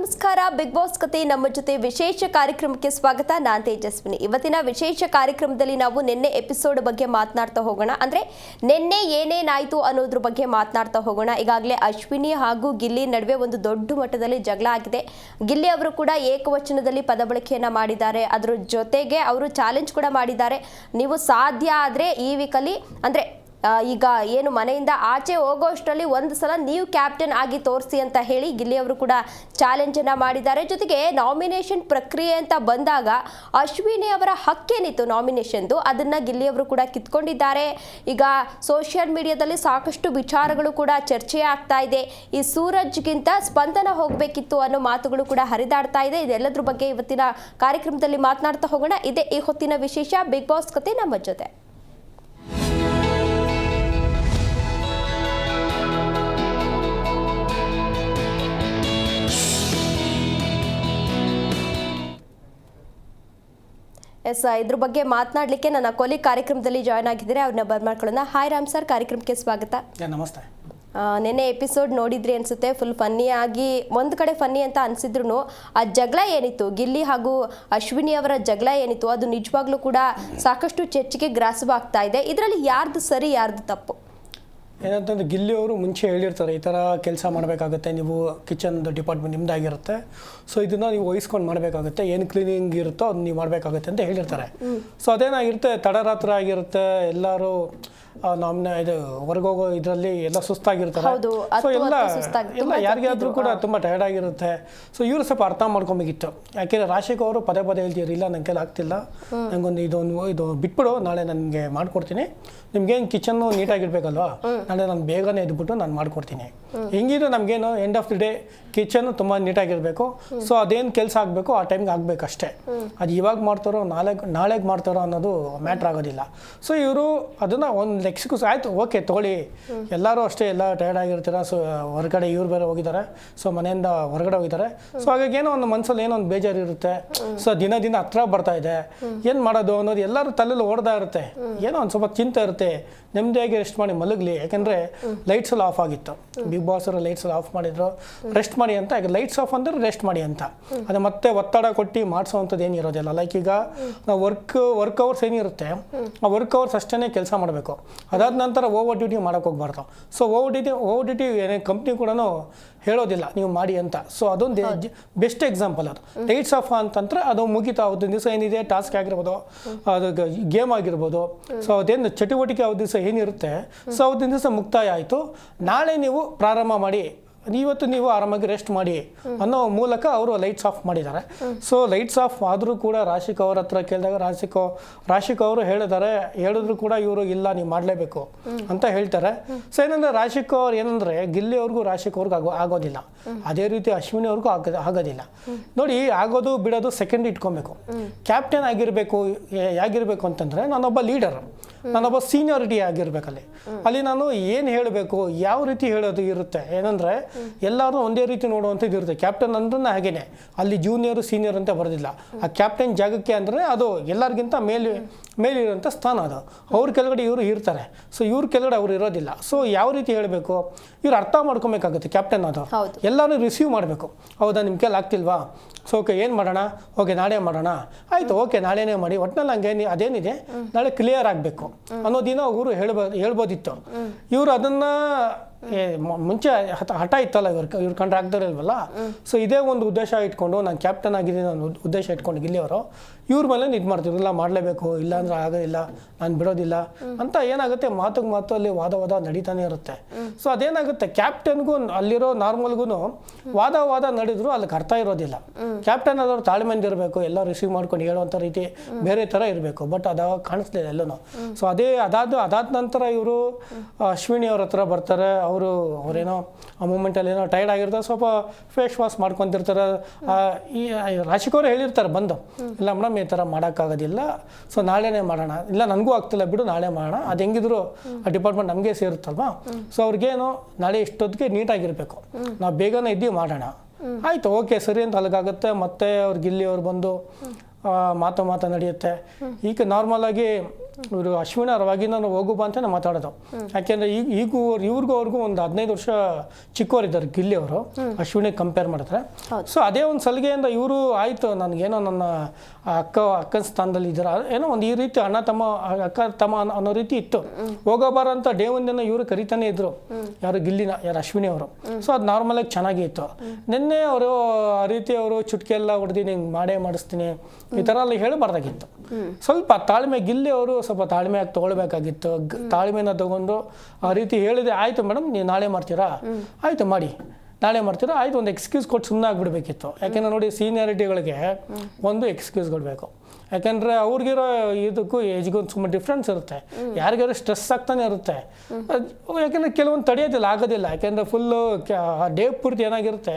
ನಮಸ್ಕಾರ. Big boss ಕತೆ ನಮ್ಮ ಜೊತೆ ವಿಶೇಷ ಕಾರ್ಯಕ್ರಮಕ್ಕೆ ಸ್ವಾಗತ. ನಾನ್ ತೇಜಸ್ವಿನಿ. ಇವತ್ತಿನ ವಿಶೇಷ ಕಾರ್ಯಕ್ರಮದಲ್ಲಿ ನಾವು ನಿನ್ನೆ ಎಪಿಸೋಡ್ ಬಗ್ಗೆ ಮಾತನಾಡ್ತಾ ಹೋಗೋಣ. ಅಂದ್ರೆ ನಿನ್ನೆ ಏನೇನಾಯ್ತು ಅನ್ನೋದ್ರ ಬಗ್ಗೆ ಮಾತನಾಡ್ತಾ ಹೋಗೋಣ. ಈಗಾಗಲೇ ಅಶ್ವಿನಿ ಹಾಗೂ ಗಿಲ್ಲಿ ನಡುವೆ ಒಂದು ದೊಡ್ಡ ಮಟ್ಟದಲ್ಲಿ ಜಗಳ ಆಗಿದೆ. ಗಿಲ್ಲಿ ಅವರು ಕೂಡ ಏಕವಚನದಲ್ಲಿ ಪದ ಬಳಕೆಯನ್ನ ಮಾಡಿದ್ದಾರೆ. ಅದ್ರ ಜೊತೆಗೆ ಅವರು ಚಾಲೆಂಜ್ ಕೂಡ ಮಾಡಿದ್ದಾರೆ. ನೀವು ಸಾಧ್ಯ ಆದ್ರೆ ಈ ವೀಕಲ್ಲಿ ಅಂದ್ರೆ ಈಗ ಏನು ಮನೆಯಿಂದ ಆಚೆ ಹೋಗೋಷ್ಟರಲ್ಲಿ ಒಂದು ಸಲ ನೀವು ಕ್ಯಾಪ್ಟನ್ ಆಗಿ ತೋರಿಸಿ ಅಂತ ಹೇಳಿ ಗಿಲ್ಲಿ ಅವರು ಕೂಡ ಚಾಲೆಂಜನ್ನು ಮಾಡಿದ್ದಾರೆ. ಜೊತೆಗೆ ನಾಮಿನೇಷನ್ ಪ್ರಕ್ರಿಯೆ ಅಂತ ಬಂದಾಗ ಅಶ್ವಿನಿ ಅವರ ಹಕ್ಕೇನಿತ್ತು ನಾಮಿನೇಷನ್ದು? ಅದನ್ನು ಗಿಲ್ಲಿ ಅವರು ಕೂಡ ಕಿತ್ಕೊಂಡಿದ್ದಾರೆ. ಈಗ ಸೋಷಿಯಲ್ ಮೀಡಿಯಾದಲ್ಲಿ ಸಾಕಷ್ಟು ವಿಚಾರಗಳು ಕೂಡ ಚರ್ಚೆ ಆಗ್ತಾ ಇದೆ. ಈ ಸೂರಜ್ಗಿಂತ ಸ್ಪಂದನ ಹೋಗಬೇಕಿತ್ತು ಅನ್ನೋ ಮಾತುಗಳು ಕೂಡ ಹರಿದಾಡ್ತಾ ಇದೆ. ಇದೆಲ್ಲದ್ರ ಬಗ್ಗೆ ಇವತ್ತಿನ ಕಾರ್ಯಕ್ರಮದಲ್ಲಿ ಮಾತನಾಡ್ತಾ ಹೋಗೋಣ. ಇದೆ ಈ ಹೊತ್ತಿನ ವಿಶೇಷ ಬಿಗ್ ಬಾಸ್ ಕತೆ ನಮ್ಮ ಜೊತೆ. ಎಸ್ ಇದ್ರ ಬಗ್ಗೆ ಮಾತನಾಡಲಿಕ್ಕೆ ನನ್ನ ಕೊಲಿ ಕಾರ್ಯಕ್ರಮದಲ್ಲಿ ಜಾಯ್ನ್ ಆಗಿದ್ದಾರೆ. ಅವ್ರನ್ನ ಬರ್ಮಾಡ್ಕೊಳ್ಳೋಣ ಹಾಯ್ ರಾಮ್ ಸರ್ ಕಾರ್ಯಕ್ರಮಕ್ಕೆ ಸ್ವಾಗತ. ನಮಸ್ತೆ. ನೆನ್ನೆ ಎಪಿಸೋಡ್ ನೋಡಿದ್ರಿ ಅನ್ಸುತ್ತೆ. ಫುಲ್ ಫನ್ನಿ ಆಗಿ ಒಂದು ಕಡೆ ಫನ್ನಿ ಅಂತ ಅನ್ಸಿದ್ರು ಆ ಜಗಳ ಏನಿತ್ತು? ಗಿಲ್ಲಿ ಹಾಗೂ ಅಶ್ವಿನಿ ಅವರ ಜಗಳ ಏನಿತ್ತು? ಅದು ನಿಜವಾಗ್ಲೂ ಕೂಡ ಸಾಕಷ್ಟು ಚರ್ಚೆಗೆ ಗ್ರಾಸವಾಗ್ತಾ ಇದೆ. ಇದರಲ್ಲಿ ಯಾರ್ದು ಸರಿ ಯಾರ್ದು ತಪ್ಪು? ಏನಂತಂದ್ರೆ ಗಿಲ್ಲಿ ಅವರು ಮುಂಚೆ ಹೇಳಿರ್ತಾರೆ ಈ ಥರ ಕೆಲಸ ಮಾಡಬೇಕಾಗುತ್ತೆ ನೀವು ಕಿಚನ್ದು ಡಿಪಾರ್ಟ್ಮೆಂಟ್ ನಿಮ್ಮದಾಗಿರುತ್ತೆ ಸೊ ಇದನ್ನು ನೀವು ವಹಿಸ್ಕೊಂಡು ಮಾಡಬೇಕಾಗುತ್ತೆ ಏನು ಕ್ಲೀನಿಂಗ್ ಇರುತ್ತೋ ಅದನ್ನ ನೀವು ಮಾಡಬೇಕಾಗುತ್ತೆ ಅಂತ ಹೇಳಿರ್ತಾರೆ. ಸೊ ಅದೇನಾಗಿರುತ್ತೆ ತಡರಾತ್ರಿ ಆಗಿರುತ್ತೆ ಎಲ್ಲರೂ ನಮ್ಮನ್ನ ಇದು ಹೊರಗೋಗೋ ಇದರಲ್ಲಿ ಎಲ್ಲ ಸುಸ್ತಾಗಿರ್ತಾರೆ. ಸೊ ಎಲ್ಲ ಎಲ್ಲ ಯಾರಿಗಾದ್ರೂ ಕೂಡ ತುಂಬ ಟಯರ್ಡ್ ಆಗಿರುತ್ತೆ. ಸೊ ಇವರು ಸ್ವಲ್ಪ ಅರ್ಥ ಮಾಡ್ಕೊಬೇಕಿತ್ತು. ಯಾಕೆಂದ್ರೆ ರಾಶಿಕ್ ಅವರು ಪದೇ ಪದೇ ಹೇಳ್ತೀರಿ ಇಲ್ಲ ನನ್ನ ಕೈಲಿ ಆಗ್ತಿಲ್ಲ. ನಂಗೊಂದು ಇದೊಂದು ಇದು ಬಿಟ್ಬಿಡು ನಾಳೆ ನನಗೆ ಮಾಡ್ಕೊಡ್ತೀನಿ. ನಿಮ್ಗೇನು ಕಿಚನ್ನು ನೀಟಾಗಿರ್ಬೇಕಲ್ವಾ? ನಾಳೆ ನಾನು ಬೇಗನೆ ಇದ್ಬಿಟ್ಟು ನಾನು ಮಾಡ್ಕೊಡ್ತೀನಿ. ಹೆಂಗಿದ್ರು ನಮಗೇನು end of the day kitchen ತುಂಬ ನೀಟಾಗಿರಬೇಕು. ಸೊ ಅದೇನು ಕೆಲಸ ಆಗಬೇಕು ಆ ಟೈಮ್ಗೆ ಆಗಬೇಕಷ್ಟೇ. ಅದು ಇವಾಗ ಮಾಡ್ತಾರೋ ನಾಳೆ ನಾಳೆಗೆ ಮಾಡ್ತಾರೋ ಅನ್ನೋದು ಮ್ಯಾಟ್ರ್ ಆಗೋದಿಲ್ಲ. ಸೊ ಇವರು ಅದನ್ನು ಒಂದು ಎಕ್ಸ್ಕ್ಯೂಸ್ ಆಯಿತು ಓಕೆ ತೊಗೊಳ್ಳಿ. ಎಲ್ಲರೂ ಅಷ್ಟೇ ಎಲ್ಲ ಟಯರ್ಡ್ ಆಗಿರ್ತೀರ ಸೊ ಹೊರಗಡೆ ಇವ್ರು ಬೇರೆ ಹೋಗಿದ್ದಾರೆ. ಸೊ ಮನೆಯಿಂದ ಹೊರಗಡೆ ಹೋಗಿದ್ದಾರೆ. ಸೊ ಹಾಗಾಗಿ ಏನೋ ಒಂದು ಮನಸ್ಸಲ್ಲಿ ಏನೋ ಒಂದು ಬೇಜಾರು ಇರುತ್ತೆ ಸೊ ದಿನ ದಿನ ಹತ್ರ ಬರ್ತಾ ಇದೆ. ಏನು ಮಾಡೋದು ಅನ್ನೋದು ಎಲ್ಲರೂ ತಲೆಯಲ್ಲಿ ಓಡ್ತಾ ಇರುತ್ತೆ. ಏನೋ ಒಂದು ಸ್ವಲ್ಪ ಚಿಂತೆ ಇರುತ್ತೆ. ನೆಮ್ಮದಿಯಾಗಿ ರೆಸ್ಟ್ ಮಾಡಿ ಮಲಗಲಿ. ಯಾಕೆಂದರೆ ಲೈಟ್ಸ್ ಎಲ್ಲ ಆಫ್ ಆಗಿತ್ತು. ಬಿಗ್ ಬಾಸ್ ಅವರು ಲೈಟ್ಸ್ ಎಲ್ಲ ಆಫ್ ಮಾಡಿದ್ರು. ರೆಸ್ಟ್ ಮಾಡಿ ಅಂತ ಈಗ ಲೈಟ್ಸ್ ಆಫ್ ಅಂದ್ರೆ ರೆಸ್ಟ್ ಮಾಡಿ ಅಂತ. ಅದು ಮತ್ತೆ ಒತ್ತಡ ಕೊಟ್ಟು ಮಾಡಿಸೋವಂಥದ್ದು ಏನು ಇರೋದಿಲ್ಲ. ಲೈಕ್ ಈಗ ನಾವು ವರ್ಕ್ ವರ್ಕ್ ಅವರ್ಸ್ ಏನಿರುತ್ತೆ ಆ ವರ್ಕ್ ಅವರ್ಸ್ ಅಷ್ಟೇ ಕೆಲಸ ಮಾಡಬೇಕು. ಅದಾದ ನಂತರ ಓವರ್ ಡ್ಯೂಟಿ ಮಾಡೋಕೆ ಹೋಗ್ಬಾರ್ದು. So over duty over duty ಏನೇ ಕಂಪ್ನಿ ಕೂಡ ಹೇಳೋದಿಲ್ಲ ನೀವು ಮಾಡಿ ಅಂತ. ಸೊ ಅದೊಂದು ಬೆಸ್ಟ್ ಎಕ್ಸಾಂಪಲ್ ಅದು. ಲೈಟ್ಸ್ ಆಫ್ ಅಂತಂದ್ರೆ ಅದು ಮುಗಿತಾ. ಅವ್ರ ದಿವಸ ಏನಿದೆ ಟಾಸ್ಕ್ ಆಗಿರ್ಬೋದು ಅದು ಗೇಮ್ ಆಗಿರ್ಬೋದು. ಸೊ ಅದೇನು ಚಟುವಟಿಕೆ ಅವ್ರ ದಿವಸ ಏನಿರುತ್ತೆ ಸೊ ಅವತ್ತಿನ ದಿವಸ ಮುಕ್ತಾಯ ಆಯಿತು. ನಾಳೆ ನೀವು ಪ್ರಾರಂಭ ಮಾಡಿ ಇವತ್ತು ನೀವು ಆರಾಮಾಗಿ ರೆಸ್ಟ್ ಮಾಡಿ ಅನ್ನೋ ಮೂಲಕ ಅವರು ಲೈಟ್ಸ್ ಆಫ್ ಮಾಡಿದ್ದಾರೆ. ಸೊ ಲೈಟ್ಸ್ ಆಫ್ ಆದರೂ ಕೂಡ ರಾಶಿಕ್ ಅವ್ರ ಹತ್ರ ಕೇಳಿದಾಗ ರಾಶಿಕ್ ರಾಶಿಕ್ ಅವರು ಹೇಳಿದ್ದಾರೆ, ಹೇಳಿದ್ರು ಕೂಡ ಇವರು ಇಲ್ಲ, ನೀವು ಮಾಡಲೇಬೇಕು ಅಂತ ಹೇಳ್ತಾರೆ. ಸೊ ಏನಂದ್ರೆ ರಾಶಿಕ್ ಅವ್ರು ಏನಂದ್ರೆ ಗಿಲ್ಲಿ ಅವ್ರಿಗೂ ರಾಶಿಕ್ ಅವ್ರಿಗೂ ಆಗೋ ಆಗೋದಿಲ್ಲ. ಅದೇ ರೀತಿ ಅಶ್ವಿನಿ ಅವ್ರಿಗೂ ಆಗ ಆಗೋದಿಲ್ಲ. ನೋಡಿ, ಆಗೋದು, ಬಿಡೋದು ಸೆಕೆಂಡ್ ಇಟ್ಕೊಬೇಕು. ಕ್ಯಾಪ್ಟನ್ ಆಗಿರಬೇಕು ಹೇಗಿರಬೇಕು ಅಂತಂದ್ರೆ ನಾನೊಬ್ಬ ಲೀಡರ್ ನಾನೊಬ್ಬ ಸೀನಿಯಾರಿಟಿ ಆಗಿರ್ಬೇಕಲ್ಲಿ. ಅಲ್ಲಿ ನಾನು ಏನು ಹೇಳಬೇಕು ಯಾವ ರೀತಿ ಹೇಳೋದು ಇರುತ್ತೆ ಏನಂದ್ರೆ ಎಲ್ಲರೂ ಒಂದೇ ರೀತಿ ನೋಡುವಂಥದ್ದು ಇರುತ್ತೆ. ಕ್ಯಾಪ್ಟನ್ ಅಂದ್ರೆ ಹಾಗೇನೆ. ಅಲ್ಲಿ ಜೂನಿಯರ್ ಸೀನಿಯರ್ ಅಂತ ಬರೋದಿಲ್ಲ. ಆ ಕ್ಯಾಪ್ಟನ್ ಜಾಗಕ್ಕೆ ಅಂದರೆ ಅದು ಎಲ್ಲರಿಗಿಂತ ಮೇಲೆ ಮೇಲಿರುವಂಥ ಸ್ಥಾನ ಅದು. ಅವ್ರ ಕೆಳಗಡೆ ಇವರು ಇರ್ತಾರೆ. ಸೊ ಇವ್ರ ಕೆಳಗಡೆ ಅವ್ರು ಇರೋದಿಲ್ಲ. ಸೊ ಯಾವ ರೀತಿ ಹೇಳಬೇಕು? ಇವ್ರು ಅರ್ಥ ಮಾಡ್ಕೊಬೇಕಾಗುತ್ತೆ ಕ್ಯಾಪ್ಟನ್ ಅದು. ಎಲ್ಲರೂ ರಿಸೀವ್ ಮಾಡಬೇಕು. ಹೌದಾ ನಿಮ್ಮ ಕೈಲಿ ಆಗ್ತಿಲ್ವಾ? ಸೊ ಓಕೆ ಏನು ಮಾಡೋಣ? ಓಕೆ ನಾಳೆ ಮಾಡೋಣ. ಆಯಿತು ಓಕೆ ನಾಳೆನೇ ಮಾಡಿ. ಒಟ್ಟಿನಲ್ಲಿ ಹಂಗೆ ಅದೇನಿದೆ? ನಾಳೆ ಕ್ಲಿಯರ್ ಆಗಬೇಕು. ಅನ್ನೋದಿನ ಅವರು ಹೇಳ್ಬೋ ಹೇಳ್ಬೋದಿತ್ತು. ಇವರು ಅದನ್ನು ಮುಂಚೆ ಹಠ ಹಠ ಇತ್ತಲ್ಲ ಇವ್ರ ಇವ್ರು ಕಂಡ್ರೆ ಆಗ್ದಿರಲ್ವಲ್ಲ ಸೊ ಇದೇ ಒಂದು ಉದ್ದೇಶ ಇಟ್ಕೊಂಡು ನಾನು ಕ್ಯಾಪ್ಟನ್ ಆಗಿದ್ದೀನಿ ನಾನು ಉದ್ದೇಶ ಇಟ್ಕೊಂಡು ಇಲ್ಲಿಯವರು ಇವ್ರ ಮೇಲೆ ಇದು ಮಾಡ್ತಿದ್ರು ಇಲ್ಲ ಮಾಡಲೇಬೇಕು. ಇಲ್ಲ ಅಂದ್ರೆ ಆಗೋದಿಲ್ಲ. ನಾನು ಬಿಡೋದಿಲ್ಲ. ಅಂತ ಏನಾಗುತ್ತೆ? ಮಾತಿಗೆ ಮಾತು ಅಲ್ಲಿ ವಾದ ವಾದ ನಡೀತಾನೆ ಇರುತ್ತೆ. ಸೊ ಅದೇನಾಗುತ್ತೆ? ಕ್ಯಾಪ್ಟನ್ಗೂ ಅಲ್ಲಿರೋ ನಾರ್ಮಲ್ಗೂ ವಾದ ವಾದ ನಡೆದ್ರು ಅಲ್ಲಿಗೆ ಅರ್ಥ ಇರೋದಿಲ್ಲ. ಕ್ಯಾಪ್ಟನ್ ಆದವ್ರು ತಾಳ್ಮೆಯಿಂದ ಇರಬೇಕು. ಎಲ್ಲ ರಿಸೀವ್ ಮಾಡ್ಕೊಂಡು ಹೇಳುವಂಥ ರೀತಿ ಬೇರೆ ಥರ ಇರಬೇಕು. ಬಟ್ ಅದಾಗ ಕಾಣಿಸ್ಲಿಲ್ಲ ಎಲ್ಲೂ ಸೊ ಅದೇ ಅದಾದ ಅದಾದ ನಂತರ ಇವರು ಅಶ್ವಿನಿ ಅವ್ರ ಹತ್ರ ಬರ್ತಾರೆ. ಅವರು ಅವರೇನೋ ಆ ಮೂಮೆಂಟಲ್ಲಿ ಏನೋ ಟೈರ್ಡ್ ಆಗಿರ್ತಾರೆ, ಸ್ವಲ್ಪ ಫೇಸ್ ವಾಶ್ ಮಾಡ್ಕೊತಿರ್ತಾರೆ. ಈ ರಾಶಿಕವ್ರು ಹೇಳಿರ್ತಾರೆ, ಬಂದು. ಇಲ್ಲ ಮೇಡಮ್ ಈ ಥರ ಮಾಡೋಕ್ಕಾಗೋದಿಲ್ಲ. ಸೊ ನಾಳೆನೇ ಮಾಡೋಣ. ಇಲ್ಲ, ನನಗೂ ಆಗ್ತಿಲ್ಲ, ಬಿಡು, ನಾಳೆ ಮಾಡೋಣ. ಅದು ಹೆಂಗಿದ್ರು ಆ ಡಿಪಾರ್ಟ್ಮೆಂಟ್ ನಮಗೆ ಸೇರುತ್ತಲ್ವಾ? ಸೊ ಅವ್ರಿಗೇನು ನಾಳೆ ಇಷ್ಟೊತ್ತಿಗೆ ನೀಟಾಗಿರಬೇಕು. ನಾವು ಬೇಗನೆ ಇದ್ದೀವಿ, ಮಾಡೋಣ. ಆಯಿತು ಓಕೆ ಸರಿ ಅಂತ ಅಲ್ಲಿಗಾಗುತ್ತೆ ಮತ್ತೆ ಅವ್ರಿಗೆ ಇಲ್ಲಿ ಅವ್ರು ಬಂದು ಮಾತು ಮಾತು ನಡೆಯುತ್ತೆ ಈಗ ನಾರ್ಮಲ್ ಆಗಿ ಇವರು ಅಶ್ವಿನ ರವಾಗಿನ ಹೋಗು ಬಾ ನಾನು ಮಾತಾಡೋದು. ಯಾಕೆಂದ್ರೆ ಈಗ ಈಗೂ ಇವ್ರಿಗೂ ಅವ್ರಿಗೂ ಒಂದು ಹದಿನೈದು ವರ್ಷ ಚಿಕ್ಕವರಿದ್ದಾರೆ ಗಿಲ್ಲಿ ಅವರು. ಅಶ್ವಿನಿಗೆ ಕಂಪೇರ್ ಮಾಡಿದ್ರೆ. ಸೊ ಅದೇ ಒಂದು ಸಲಿಗೆಯಿಂದ ಇವರು ಆಯಿತು. ನನಗೇನೋ ನನ್ನ ಅಕ್ಕ ಅಕ್ಕನ ಸ್ಥಾನದಲ್ಲಿ ಇದ್ದಾರೆ. ಏನೋ ಒಂದು ಈ ರೀತಿ ಅಣ್ಣ ತಮ್ಮ ಅಕ್ಕ ತಮ್ಮ ಅನ್ನೋ- ರೀತಿ ಇತ್ತು. ಹೋಗೋಬಾರ ಅಂತ ಡೇ ಒಂದಿನ ಇವರು ಕರಿತಾನೆ ಇದ್ರು. ಯಾರು ಗಿಲ್ಲಿನ ಯಾರು ಅಶ್ವಿನಿ ಅವರು. ಸೊ ಅದು ನಾರ್ಮಲಾಗಿ ಚೆನ್ನಾಗಿ ಇತ್ತು. ನಿನ್ನೆ ಅವರು ಆ ರೀತಿ ಅವರು ಚುಟ್ಕೆ ಎಲ್ಲ ಹೊಡೆದು ನಿಂಗೆ ಮಾಡೇ ಮಾಡಿಸ್ತೀನಿ. ಈ ಥರ ಎಲ್ಲ ಹೇಳಬಾರ್ದಾಗಿತ್ತು. ಸ್ವಲ್ಪ ತಾಳ್ಮೆ ಗಿಲ್ಲಿ ಅವರು ಸ್ವಲ್ಪ ತಾಳ್ಮೆಯಾಗಿ ತೊಗೊಳ್ಬೇಕಾಗಿತ್ತು. ತಾಳ್ಮೆನ ತಗೊಂಡು ಆ ರೀತಿ ಹೇಳಿದೆ, ಆಯ್ತು ಮೇಡಮ್ ನೀವು ನಾಳೆ ಮಾಡ್ತೀರಾ? ಆಯ್ತು, ಮಾಡಿ. ನಾಳೆ ಮಾಡ್ತೀರಾ? ಆಯ್ತು, ಒಂದು ಎಕ್ಸ್ಕ್ಯೂಸ್ ಕೊಟ್ಟು ಸುಮ್ಮನೆ ಆಗ್ಬಿಡ್ಬೇಕಿತ್ತು ಯಾಕೆಂದ್ರೆ ನೋಡಿ, ಸೀನಿಯಾರಿಟಿಗಳಿಗೆ ಒಂದು ಎಕ್ಸ್ಕ್ಯೂಸ್ ಕೊಡಬೇಕು. ಯಾಕೆಂದ್ರೆ ಅವ್ರಿಗಿರೋ ಇದಕ್ಕೂ ಏಜ್ಗೂ ಸುಮ್ಮನೆ ಡಿಫ್ರೆನ್ಸ್ ಇರುತ್ತೆ. ಯಾರಿಗಾರು ಸ್ಟ್ರೆಸ್ ಆಗ್ತಾನೆ ಇರುತ್ತೆ. ಯಾಕೆಂದ್ರೆ ಕೆಲವೊಂದು ತಡೆಯೋದಿಲ್ಲ, ಆಗೋದಿಲ್ಲ. ಯಾಕೆಂದ್ರೆ ಫುಲ್ಲು ಡೇ ಪೂರ್ತಿ ಏನಾಗಿರುತ್ತೆ?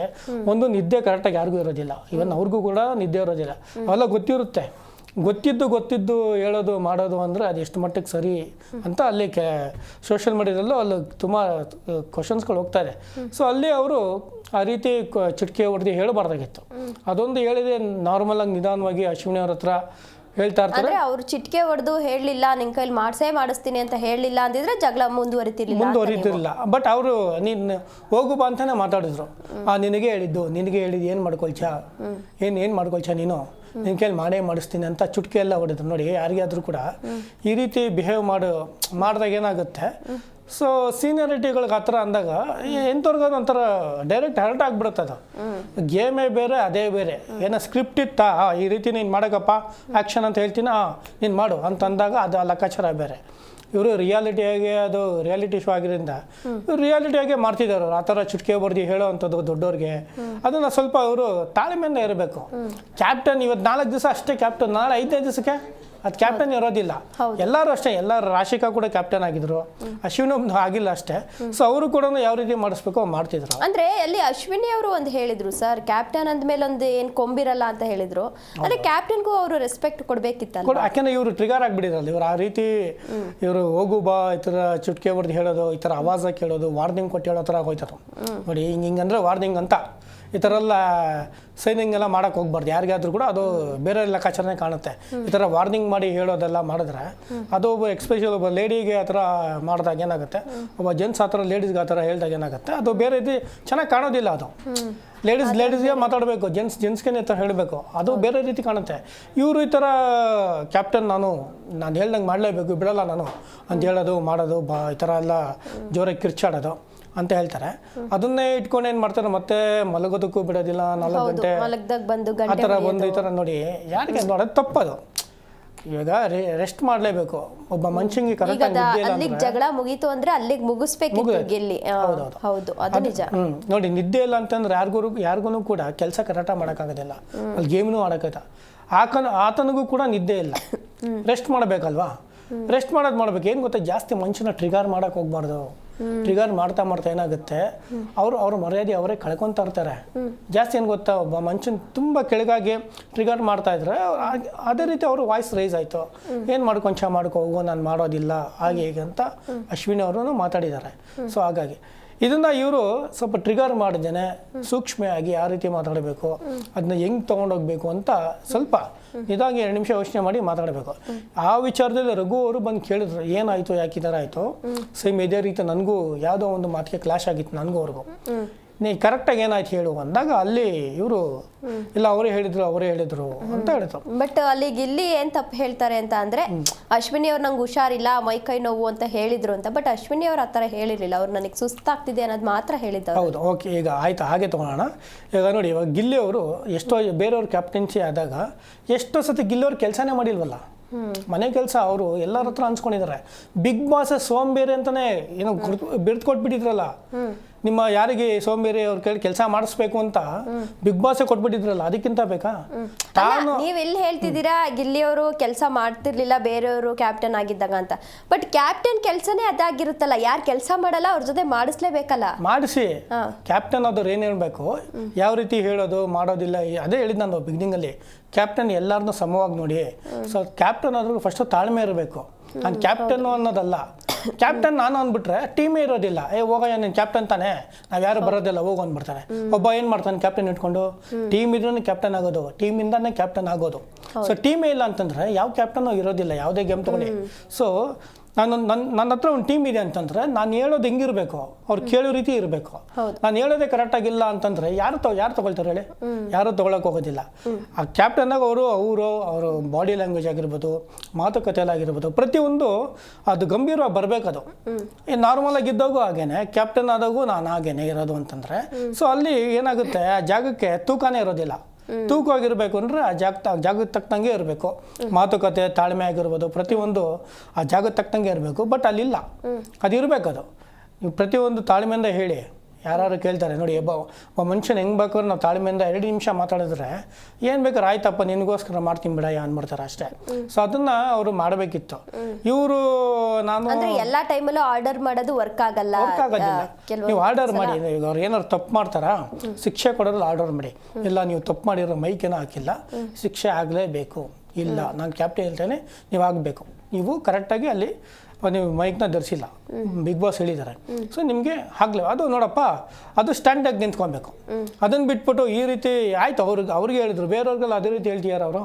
ಒಂದು ನಿದ್ದೆ ಕರೆಕ್ಟಾಗಿ ಯಾರಿಗೂ ಇರೋದಿಲ್ಲ. ಇವನ್ ಅವ್ರಿಗೂ ಕೂಡ ನಿದ್ದೆ ಇರೋದಿಲ್ಲ. ಅವೆಲ್ಲ ಗೊತ್ತಿರುತ್ತೆ. ಗೊತ್ತಿದ್ದು ಗೊತ್ತಿದ್ದು ಹೇಳೋದು ಮಾಡೋದು ಅಂದರೆ ಅದು ಎಷ್ಟು ಮಟ್ಟಿಗೆ ಸರಿ ಅಂತ ಅಲ್ಲಿ ಕೆ ಸೋಷಿಯಲ್ ಮೀಡಿಯಾದಲ್ಲೂ ಅಲ್ಲಿ ತುಂಬ ಕ್ವಶನ್ಸ್ಗಳು ಹೋಗ್ತಾರೆ ಇದೆ. ಸೊ ಅಲ್ಲಿ ಅವರು ಆ ರೀತಿ ಚಿಟ್ಕೆ ಹೊಡೆದು ಹೇಳಬಾರ್ದಾಗಿತ್ತು. ಅದೊಂದು ಹೇಳಿದೆ ನಾರ್ಮಲ್ ಆಗಿ ನಿಧಾನವಾಗಿ ಅಶ್ವಿನಿ ಅವ್ರ ಹತ್ರ ಹೇಳ್ತಾ ಇರ್ತಾರೆ. ಅವ್ರು ಚಿಟ್ಕೆ ಹೊಡೆದು ಹೇಳಲಿಲ್ಲ ನಿನ್ ಕೈಲಿ ಮಾಡ್ಸೇ ಮಾಡಿಸ್ತೀನಿ ಅಂತ ಹೇಳಲಿಲ್ಲ ಅಂದಿದ್ರೆ ಜಗಳ ಮುಂದುವರಿತಿರ್ಲಿಲ್ಲ. ಮುಂದುವರಿತಿರಲಿಲ್ಲ. ಬಟ್ ಅವರು ನೀನು ಹೋಗು ಬಾ ಅಂತಾನೆ ಮಾತಾಡಿದ್ರು. ಆ ನಿನಗೆ ಹೇಳಿದ್ದು ನಿನಗೆ ಹೇಳಿದ್ದು ಏನು ಮಾಡ್ಕೊಳ್ಚಾ? ಏನು ಏನು ಮಾಡ್ಕೊಳ್ಚಾ ನೀನು? ನಿನ್ನ ಕೈಲಿ ಮಾಡೇ ಮಾಡಿಸ್ತೀನಿ ಅಂತ ಚುಟ್ಕೆ ಎಲ್ಲ ಹೊಡೆದ್ರು. ನೋಡಿ, ಯಾರಿಗಾದ್ರೂ ಕೂಡ ಈ ರೀತಿ ಬಿಹೇವ್ ಮಾಡು, ಮಾಡಿದಾಗ ಏನಾಗುತ್ತೆ? ಸೊ ಸೀನಿಯರಿಟಿಗಳಿಗೆ ಹತ್ರ ಅಂದಾಗ ಎಂಥವ್ರಿಗೆ ಒಂಥರ ಡೈರೆಕ್ಟ್ ಹರ್ಟ್ ಆಗ್ಬಿಡುತ್ತೆ ಅದು. ಗೇಮೇ ಬೇರೆ, ಅದೇ ಬೇರೆ. ಏನೋ ಸ್ಕ್ರಿಪ್ಟ್ ಇತ್ತಾ? ಈ ರೀತಿ ನೀನು ಮಾಡಕಪ್ಪ ಆ್ಯಕ್ಷನ್ ಅಂತ ಹೇಳ್ತೀನಿ? ಹಾಂ ನೀನು ಮಾಡು ಅಂತ ಅಂದಾಗ ಅದು ಲೆಕ್ಕಾಚಾರ ಬೇರೆ. ಇವರು ರಿಯಾಲಿಟಿಯಾಗಿ ಅದು ರಿಯಾಲಿಟಿ ಶೋ ಆಗಿರೋದ್ರಿಂದ ಇವ್ರು ರಿಯಾಲಿಟಿಯಾಗೆ ಮಾಡ್ತಿದ್ದಾರೆ ಆ ಥರ ಚುಟ್ಕೆ ಬರ್ದು ಹೇಳೋ ಅಂಥದ್ದು ದೊಡ್ಡವ್ರಿಗೆ. ಅದನ್ನು ಸ್ವಲ್ಪ ಅವರು ತಾಳ್ಮೆಯಿಂದ ಇರಬೇಕು. ಕ್ಯಾಪ್ಟನ್ ಇವತ್ತು ನಾಲ್ಕು ದಿವಸ ಅಷ್ಟೇ ಕ್ಯಾಪ್ಟನ್ ನಾಳೆ ಐದನೇ ದಿವಸಕ್ಕೆ? ಅದು ಕ್ಯಾಪ್ಟನ್ ಇರೋದಿಲ್ಲ. ಎಲ್ಲರೂ ಅಷ್ಟೇ ಎಲ್ಲ ರಾಶಿಕಾ ಕೂಡ ಕ್ಯಾಪ್ಟನ್ ಆಗಿದ್ರು. ಅಶ್ವಿನಿ ಆಗಿಲ್ಲ ಅಷ್ಟೇ. ಸೊ ಅವರು ಕೂಡ ಯಾವ ರೀತಿ ಮಾಡಿಸ್ಬೇಕು ಮಾಡ್ತಿದ್ರು. ಅಂದ್ರೆ ಅಲ್ಲಿ ಅಶ್ವಿನಿ ಅವರು ಒಂದು ಹೇಳಿದ್ರು ಸರ್ ಕ್ಯಾಪ್ಟನ್ ಅಂದ್ಮೇಲೆ ಒಂದು ಏನ್ ಕೊಂಬಿರಲ್ಲ ಅಂತ ಹೇಳಿದ್ರು. ಅಂದ್ರೆ ಕ್ಯಾಪ್ಟನ್ಗೂ ಅವರು ರೆಸ್ಪೆಕ್ಟ್ ಕೊಡ್ಬೇಕಿತ್ತಲ್ಲ ಕೂಡ ಯಾಕೆಂದ್ರೆ ಇವರು ಟ್ರಿಗರ್ ಆಗ್ಬಿಟ್ಟಿದ್ರಲ್ಲ ಇವ್ರು ಆ ರೀತಿ ಇವರು ಹೋಗು ಬಾ ಈ ಥರ ಚುಟ್ಕೆ ಬರ್ದು ಹೇಳೋದು ಈ ಥರ ಆವಾಜ ಕೇಳೋದು ವಾರ್ನಿಂಗ್ ಕೊಟ್ಟು ಹೇಳೋ ಥರ ಹೋಯ್ತಾರೆ ನೋಡಿ ಹಿಂಗೆ ಹಿಂಗಂದ್ರೆ ವಾರ್ನಿಂಗ್ ಅಂತ. ಈ ಥರ ಎಲ್ಲ ಸೈನಿಂಗ್ ಎಲ್ಲ ಮಾಡೋಕ್ಕೆ ಹೋಗ್ಬಾರ್ದು. ಯಾರಿಗಾದ್ರೂ ಕೂಡ ಅದು ಬೇರೆ ಲೆಕ್ಕಾಚಾರನೇ ಕಾಣುತ್ತೆ. ಈ ಥರ ವಾರ್ನಿಂಗ್ ಮಾಡಿ ಹೇಳೋದೆಲ್ಲ ಮಾಡಿದ್ರೆ ಅದು ಒಬ್ಬ ಎಕ್ಸ್ಪೆಷಲ್ ಒಬ್ಬ ಲೇಡಿಗೆ ಆ ಥರ ಮಾಡಿದಾಗ ಏನಾಗುತ್ತೆ? ಒಬ್ಬ ಜೆಂಟ್ಸ್ ಆ ಥರ ಲೇಡೀಸ್ಗೆ ಆ ಥರ ಹೇಳಿದಾಗ ಏನಾಗುತ್ತೆ? ಅದು ಬೇರೆ ರೀತಿ ಚೆನ್ನಾಗಿ ಕಾಣೋದಿಲ್ಲ ಅದು. ಲೇಡೀಸ್ ಲೇಡೀಸ್ಗೆ ಮಾತಾಡಬೇಕು ಜೆಂಟ್ಸ್ ಜೆಂಟ್ಸ್ಗೇನೆ ಈ ಥರ ಹೇಳಬೇಕು. ಅದು ಬೇರೆ ರೀತಿ ಕಾಣುತ್ತೆ. ಇವರು ಈ ಥರ ಕ್ಯಾಪ್ಟನ್ ನಾನು ನಾನು ಹೇಳ್ದಂಗೆ ಮಾಡಲೇಬೇಕು ಬಿಡಲ್ಲ ನಾನು ಅಂತ ಹೇಳೋದು ಮಾಡೋದು ಬಾ ಈ ಥರ ಎಲ್ಲ ಜೋರಾಗಿ ಕಿರ್ಚಾಡೋದು. ಅಂತ ಹೇಳ್ತಾರೆ. ಅದನ್ನೇ ಇಟ್ಕೊಂಡು ಏನ್ ಮಾಡ್ತಾರೆ ಮತ್ತೆ ಮಲಗೋದಕ್ಕೂ ಬಿಡೋದಿಲ್ಲ ನಾಲ್ಕು ಗಂಟೆ ಆತರ ಬಂದು ಆ ಗಂಟೆ ಥರ ಬಂದು ಈ ಥರ ನೋಡಿ ಯಾರಿಗೆ ನೋಡೋದ್ ತಪ್ಪದು. ಇವಾಗ ರೆಸ್ಟ್ ಮಾಡಲೇಬೇಕು. ಒಬ್ಬ ಮನುಷ್ಯಂಗೆ ಅಲ್ಲಿಗೆ ಜಗಳ ಮುಗೀತು ಅಂದ್ರೆ ಅಲ್ಲಿಗೆ ಮುಗಿಸ್ಬೇಕು. ಹೌದು ಅದು ನಿಜ. ನೋಡಿ ನಿದ್ದೆ ಇಲ್ಲ ಅಂತಂದ್ರೆ ಯಾರಿಗೂ ಯಾರಿಗೂ ಕೂಡ ಕೆಲಸ ಕರೆಕ್ಟಾಗಿ ಮಾಡೋಕ್ಕಾಗೋದಿಲ್ಲ. ಅಲ್ಲಿ ಗೇಮ್ನು ಆಡೋಕ್ಕಾಯ್ತ ಆಕನ ಆತನಿಗೂ ಕೂಡ ನಿದ್ದೆ ಇಲ್ಲ. ರೆಸ್ಟ್ ಮಾಡಬೇಕಲ್ವಾ? ರೆಸ್ಟ್ ಮಾಡೋದು ಮಾಡ್ಬೇಕು. ಏನು ಗೊತ್ತಾ ಜಾಸ್ತಿ ಮನುಷ್ಯನ ಟ್ರಿಗರ್ ಮಾಡೋಕೆ ಹೋಗ್ಬಾರ್ದು. ಟ್ರಿಗರ್ ಮಾಡ್ತಾ ಮಾಡ್ತಾ ಏನಾಗುತ್ತೆ? ಅವರು ಅವ್ರ ಮರ್ಯಾದೆ ಅವರೇ ಕಳ್ಕೊತಾ ಇರ್ತಾರೆ. ಜಾಸ್ತಿ ಏನು ಗೊತ್ತಾ ಒಬ್ಬ ಮನುಷ್ಯನ ತುಂಬ ಕೆಳಗಾಗಿ ಟ್ರಿಗರ್ ಮಾಡ್ತಾ ಇದ್ರೆ ಅದೇ ರೀತಿ ಅವರು ವಾಯ್ಸ್ ರೈಸ್ ಆಯಿತು. ಏನು ಮಾಡ್ಕೊಂಚ ಮಾಡ್ಕೊ ಹೋಗೋ ನಾನು ಮಾಡೋದಿಲ್ಲ ಹಾಗೆ ಹೀಗೆ ಅಂತ ಅಶ್ವಿನಿ ಅವರು ಮಾತಾಡಿದ್ದಾರೆ. ಸೊ ಹಾಗಾಗಿ ಇದನ್ನ ಇವರು ಸ್ವಲ್ಪ ಟ್ರಿಗರ್ ಮಾಡಿದ್ದೇನೆ. ಸೂಕ್ಷ್ಮೆಯಾಗಿ ಯಾವ ರೀತಿ ಮಾತಾಡಬೇಕು. ಅದನ್ನ ಹೆಂಗ್ ತಗೊಂಡೋಗ್ಬೇಕು ಅಂತ ಸ್ವಲ್ಪ ಇದಾಗಿ ಎರಡು ನಿಮಿಷ ಯೋಚನೆ ಮಾಡಿ ಮಾತಾಡಬೇಕು. ಆ ವಿಚಾರದಲ್ಲಿ ರಘು ಅವರು ಬಂದು ಕೇಳಿದ್ರು ಏನಾಯ್ತು ಯಾಕೆ ಈ ಥರ ಆಯಿತು? ಸೇಮ್ ಇದೇ ರೀತಿ ನನಗೂ ಯಾವುದೋ ಒಂದು ಮಾತಿಗೆ ಕ್ಲಾಶ್ ಆಗಿತ್ತು ನನಗೂ ಅವ್ರಿಗೂ. ನೀ ಕರೆಕ್ಟಾಗಿ ಏನಾಯ್ತು ಹೇಳು ಅಂದಾಗ ಅಲ್ಲಿ ಇವರು ಇಲ್ಲ ಅವರೇ ಹೇಳಿದ್ರು ಅವರೇ ಹೇಳಿದ್ರು ಅಂತ ಹೇಳಿದ್ರು. ಬಟ್ ಅಲ್ಲಿ ಗಿಲ್ಲಿ ಏನ್ ತಪ್ಪು ಹೇಳ್ತಾರೆ ಅಂತ ಅಂದ್ರೆ ಅಶ್ವಿನಿ ಅವ್ರು ನಂಗೆ ಹುಷಾರಿಲ್ಲ ಮೈ ಕೈ ನೋವು ಅಂತ ಹೇಳಿದ್ರು ಅಂತ ಬಟ್ ಅಶ್ವಿನಿ ಅವ್ರು ಆತರ ಹೇಳಿರ್ಲಿಲ್ಲ ಅವ್ರು ನನಗೆ ಸುಸ್ತಾಗ್ತಿದೆ ಅನ್ನೋದು ಮಾತ್ರ ಹೇಳಿದ್ದಾರೆ ಹೌದು ಓಕೆ ಈಗ ಆಯ್ತು ಹಾಗೆ ತಗೊಳ್ಳೋಣ. ಈಗ ನೋಡಿ ಇವಾಗ ಗಿಲ್ಲಿ ಅವರು ಎಷ್ಟೋ ಬೇರೆಯವ್ರ ಕ್ಯಾಪ್ಟನ್ಸಿ ಆದಾಗ ಎಷ್ಟೋ ಸತಿ ಗಿಲ್ಲಿ ಅವ್ರು ಕೆಲಸನೇ ಮಾಡಿಲ್ವಲ್ಲ? ಮನೆ ಕೆಲಸ ಅವರು ಎಲ್ಲರ ಹತ್ರ ಅನ್ಸ್ಕೊಂಡಿದ್ದಾರೆ ಬಿಗ್ ಬಾಸ್ ಸೋಂಬೇರಿ ಅಂತಾನೆ ಏನೋ ಬಿಡ್ದು ಕೊಟ್ಬಿಟ್ಟಿದ್ರಲ್ಲ? ನಿಮ್ಮ ಯಾರಿಗೆ ಸೋಂಬೇರಿ ಅವ್ರ ಕೇಳಿ ಕೆಲಸ ಮಾಡಿಸ್ಬೇಕು ಅಂತ ಬಿಗ್ ಬಾಸ್ ಕೊಟ್ಬಿಟ್ಟಿದ್ರಲ್ಲ ಅದಕ್ಕಿಂತ ಬೇಕಾ? ತಾನು ನೀವ್ ಎಲ್ಲಿ ಹೇಳ್ತಿದ್ದೀರಾ? ಗಿಲ್ಲಿ ಅವರು ಕೆಲಸ ಮಾಡ್ತಿರ್ಲಿಲ್ಲ ಬೇರೆಯವರು ಕ್ಯಾಪ್ಟನ್ ಆಗಿದ್ದಾಗ ಅಂತ. ಬಟ್ ಕ್ಯಾಪ್ಟನ್ ಕೆಲಸನೇ ಅದಾಗಿರುತ್ತಲ್ಲ ಯಾರು ಕೆಲಸ ಮಾಡಲ್ಲ ಅವ್ರ ಜೊತೆ ಮಾಡಿಸ್ಲೇಬೇಕಲ್ಲ. ಮಾಡಿಸಿ. ಕ್ಯಾಪ್ಟನ್ ಆದವ್ರು ಏನ್ ಹೇಳ್ಬೇಕು? ಯಾವ ರೀತಿ ಹೇಳೋದು ಮಾಡೋದಿಲ್ಲ ಅದೇ ಹೇಳಿದ್ ನಾನು ಬಿಗಿನಿಂಗಲ್ಲಿ ಕ್ಯಾಪ್ಟನ್ ಎಲ್ಲರನ್ನೂ ಸಮವಾಗಿ ನೋಡಿ. ಸೊ ಕ್ಯಾಪ್ಟನ್ ಆದ್ರೂ ಫಸ್ಟ್ ತಾಳ್ಮೆ ಇರಬೇಕು. ನಾನು ಕ್ಯಾಪ್ಟನ್ ಅನ್ನೋದಲ್ಲ. ಕ್ಯಾಪ್ಟನ್ ನಾನು ಅಂದ್ಬಿಟ್ರೆ ಟೀಮೇ ಇರೋದಿಲ್ಲ. ಏ ಹೋಗಯ್ಯ ನೀನು ಕ್ಯಾಪ್ಟನ್ ತಾನೆ? ನಾವು ಯಾರು ಬರೋದಿಲ್ಲ ಹೋಗು ಅಂದ್ಬಿಡ್ತಾನೆ. ಒಬ್ಬ ಏನು ಮಾಡ್ತಾನೆ ಕ್ಯಾಪ್ಟನ್ ಇಟ್ಕೊಂಡು ಟೀಮ್ ಇದ್ರೂ ಕ್ಯಾಪ್ಟನ್ ಆಗೋದು. ಟೀಮಿಂದನೇ ಕ್ಯಾಪ್ಟನ್ ಆಗೋದು. ಸೊ ಟೀಮೇ ಇಲ್ಲ ಅಂತಂದ್ರೆ ಯಾವ ಕ್ಯಾಪ್ಟನ್ ಇರೋದಿಲ್ಲ ಯಾವುದೇ ಗೇಮ್ ತಗೊಳ್ಳಿ. ಸೊ ನಾನು ನನ್ನ ನನ್ನ ಹತ್ರ ಒಂದು ಟೀಮ್ ಇದೆ ಅಂತಂದ್ರೆ ನಾನು ಹೇಳೋದು ಹೆಂಗಿರ್ಬೇಕು? ಅವ್ರು ಕೇಳೋ ರೀತಿ ಇರಬೇಕು. ನಾನು ಹೇಳೋದೇ ಕರೆಕ್ಟ್ ಆಗಿಲ್ಲ ಅಂತಂದ್ರೆ ಯಾರು ತಗೋ ಯಾರು ತಗೊಳ್ತಾರೆ ಹೇಳಿ? ಯಾರು ತಗೊಳಕ್ ಹೋಗೋದಿಲ್ಲ. ಆ ಕ್ಯಾಪ್ಟನ್ ಆಗ ಅವರು ಅವರು ಅವರು ಬಾಡಿ ಲ್ಯಾಂಗ್ವೇಜ್ ಆಗಿರ್ಬೋದು ಮಾತುಕತೆಯಲ್ಲಾಗಿರ್ಬೋದು ಪ್ರತಿಯೊಂದು ಅದು ಗಂಭೀರವಾಗಿ ಬರಬೇಕದು ಈ ನಾರ್ಮಲ್ ಆಗಿದ್ದಾಗೂ ಹಾಗೇನೆ ಕ್ಯಾಪ್ಟನ್ ಆದಾಗೂ ನಾನು ಹಾಗೇನೆ ಇರೋದು ಅಂತಂದ್ರೆ. ಸೊ ಅಲ್ಲಿ ಏನಾಗುತ್ತೆ? ಆ ಜಾಗಕ್ಕೆ ತೂಕನೇ ಇರೋದಿಲ್ಲ. ತೂಕವಾಗಿರ್ಬೇಕು ಅಂದ್ರೆ ಆ ಜಾಗ ಜಾಗಕ್ಕೆ ತಕ್ಕಂಗೆ ಇರಬೇಕು. ಮಾತುಕತೆ ತಾಳ್ಮೆ ಆಗಿರ್ಬೋದು ಪ್ರತಿಯೊಂದು ಆ ಜಾಗಕ್ಕೆ ತಕ್ಕಂಗೆ ಇರಬೇಕು. ಬಟ್ ಅಲ್ಲಿಲ್ಲ. ಅದು ಇರಬೇಕು ಅದು ನೀವು ಪ್ರತಿಯೊಂದು ತಾಳ್ಮೆಯಿಂದ ಹೇಳಿ. ಯಾರು ಕೇಳ್ತಾರೆ ನೋಡಿ ಒಬ್ಬ ಒಬ್ಬ ಮನುಷ್ಯನ ಹೆಂಗೆ ಬೇಕಾದ್ರೆ ನಾವು ತಾಳ್ಮೆಯಿಂದ ಎರಡು ನಿಮಿಷ ಮಾತಾಡಿದ್ರೆ ಏನು ಬೇಕಾದ್ರೆ ಆಯ್ತಪ್ಪ ನಿನಗೋಸ್ಕರ ಮಾಡ್ತೀನಿ ಬಿಡಯ್ಯ ಅಂದ್ಬಿಡ್ತಾರೆ ಅಷ್ಟೇ. ಸೊ ಅದನ್ನ ಅವರು ಮಾಡಬೇಕಿತ್ತು. ಇವರು ನಾನು ಎಲ್ಲ ಟೈಮಲ್ಲೂ ಆರ್ಡರ್ ಮಾಡೋದು ವರ್ಕ್ ಆಗಲ್ಲ ವರ್ಕ್ ಆಗೋದಿಲ್ಲ. ನೀವು ಆರ್ಡರ್ ಮಾಡಿ ಈಗ ಅವ್ರು ಏನಾದ್ರು ತಪ್ಪು ಮಾಡ್ತಾರಾ ಶಿಕ್ಷೆ ಕೊಡೋದು ಆರ್ಡರ್ ಮಾಡಿ. ಇಲ್ಲ ನೀವು ತಪ್ಪು ಮಾಡಿರೋ ಮೈಕೇನೋ ಹಾಕಿಲ್ಲ ಶಿಕ್ಷೆ ಆಗಲೇಬೇಕು. ಇಲ್ಲ ನಾನು ಕ್ಯಾಪ್ಟನ್ ಹೇಳ್ತೇನೆ ನೀವು ಆಗಬೇಕು. ನೀವು ಕರೆಕ್ಟಾಗಿ ಅಲ್ಲಿ ನೀವು ಮೈಕ್ನ ಧರಿಸಿಲ್ಲ. ಬಿಗ್ ಬಾಸ್ ಹೇಳಿದ್ದಾರೆ. ಸೊ ನಿಮಗೆ ಆಗ್ಲೇ ಅದು ನೋಡಪ್ಪ ಅದು ಸ್ಟ್ಯಾಂಡಾಗಿ ನಿಂತ್ಕೊಬೇಕು. ಅದನ್ನು ಬಿಟ್ಬಿಟ್ಟು ಈ ರೀತಿ ಆಯ್ತು ಅವ್ರಿಗೆ ಅವ್ರಿಗೆ ಹೇಳಿದ್ರು. ಬೇರೆಯವ್ರಿಗೆಲ್ಲ ಅದೇ ರೀತಿ ಹೇಳ್ತಿದಾರ ಅವರು?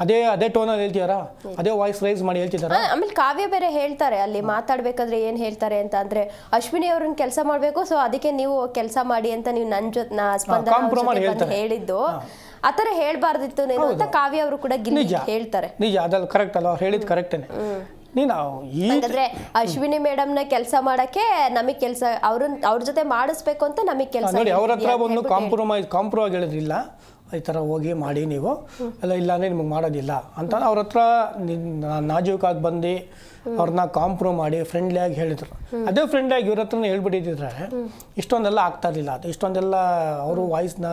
ಅದೇ ಅದೇ ಟೋನಲ್ಲಿ ಹೇಳ್ತೀಯಾರ ಅದೇ ವಾಯ್ಸ್ ರೈಸ್ ಮಾಡಿ ಹೇಳ್ತಿದಾರ? ಆ, ಆಮೇಲೆ ಕಾವ್ಯ ಬೇರೆ ಹೇಳ್ತಾರೆ ಅಲ್ಲಿ ಮಾತಾಡ್ಬೇಕಾದ್ರೆ ಏನ್ ಹೇಳ್ತಾರೆ ಅಂತ ಅಂದ್ರೆ ಅಶ್ವಿನಿ ಅವ್ರನ್ನ ಕೆಲಸ ಮಾಡಬೇಕು ಸೊ ಅದಕ್ಕೆ ನೀವು ಕೆಲಸ ಮಾಡಿ ಅಂತ ನೀವು ನನ್ನ ಜೊತೆ. ಹೇಳಿದ್ದು. ಆತರ ಹೇಳ್ಬಾರ್ದಿತ್ತು ನೀನು ಅಂತ ಕಾವ್ಯ ಅವರು ಕೂಡ ಹೇಳ್ತಾರೆ. ನಿಜ ಅದಲ್ಲಿ ಕರೆಕ್ಟ್ ಅಲ್ಲ ಅವ್ರು ಹೇಳಿದ್ ಕರೆಕ್ಟೇನೆ ನೀನು ಈ ಹಾಗಾದ್ರೆ ಅಶ್ವಿನಿ ಮೇಡಮ್ನ ಕೆಲಸ ಮಾಡಕ್ಕೆ ನಮಗ್ ಕೆಲಸ ಅವ್ರನ್ನ ಅವ್ರ ಜೊತೆ ಮಾಡಿಸ್ಬೇಕು ಅಂತ ನಮಗೆ ಕೆಲಸ ನೋಡಿ ಅವ್ರ ಹತ್ರ ಒಂದು ಕಾಂಪ್ರಮೈಸ್ ಕಾಂಪ್ರೋ ಆಗಿ ಹೇಳಿದ್ರಿಲ್ಲ ಈ ಥರ ಹೋಗಿ ಮಾಡಿ ನೀವು. ಅಲ್ಲ ಇಲ್ಲ ಅಂದರೆ ನಿಮಗೆ ಮಾಡೋದಿಲ್ಲ ಅಂತ ಅವ್ರ ಹತ್ರ ನಾಜೂಕಾಗಿ ಬಂದು ಅವ್ರನ್ನ ಕಾಂಪ್ರೋ ಮಾಡಿ ಫ್ರೆಂಡ್ಲಿಯಾಗಿ ಹೇಳಿದ್ರು. ಅದೇ ಫ್ರೆಂಡ್ಲಿಯಾಗಿ ಇವ್ರ ಹತ್ರನೇ ಹೇಳ್ಬಿಟ್ಟಿದ್ರೆ ಇಷ್ಟೊಂದೆಲ್ಲ ಆಗ್ತಾ ಇರಲಿಲ್ಲ. ಅದು ಇಷ್ಟೊಂದೆಲ್ಲ ಅವರು ವಾಯ್ಸ್ನ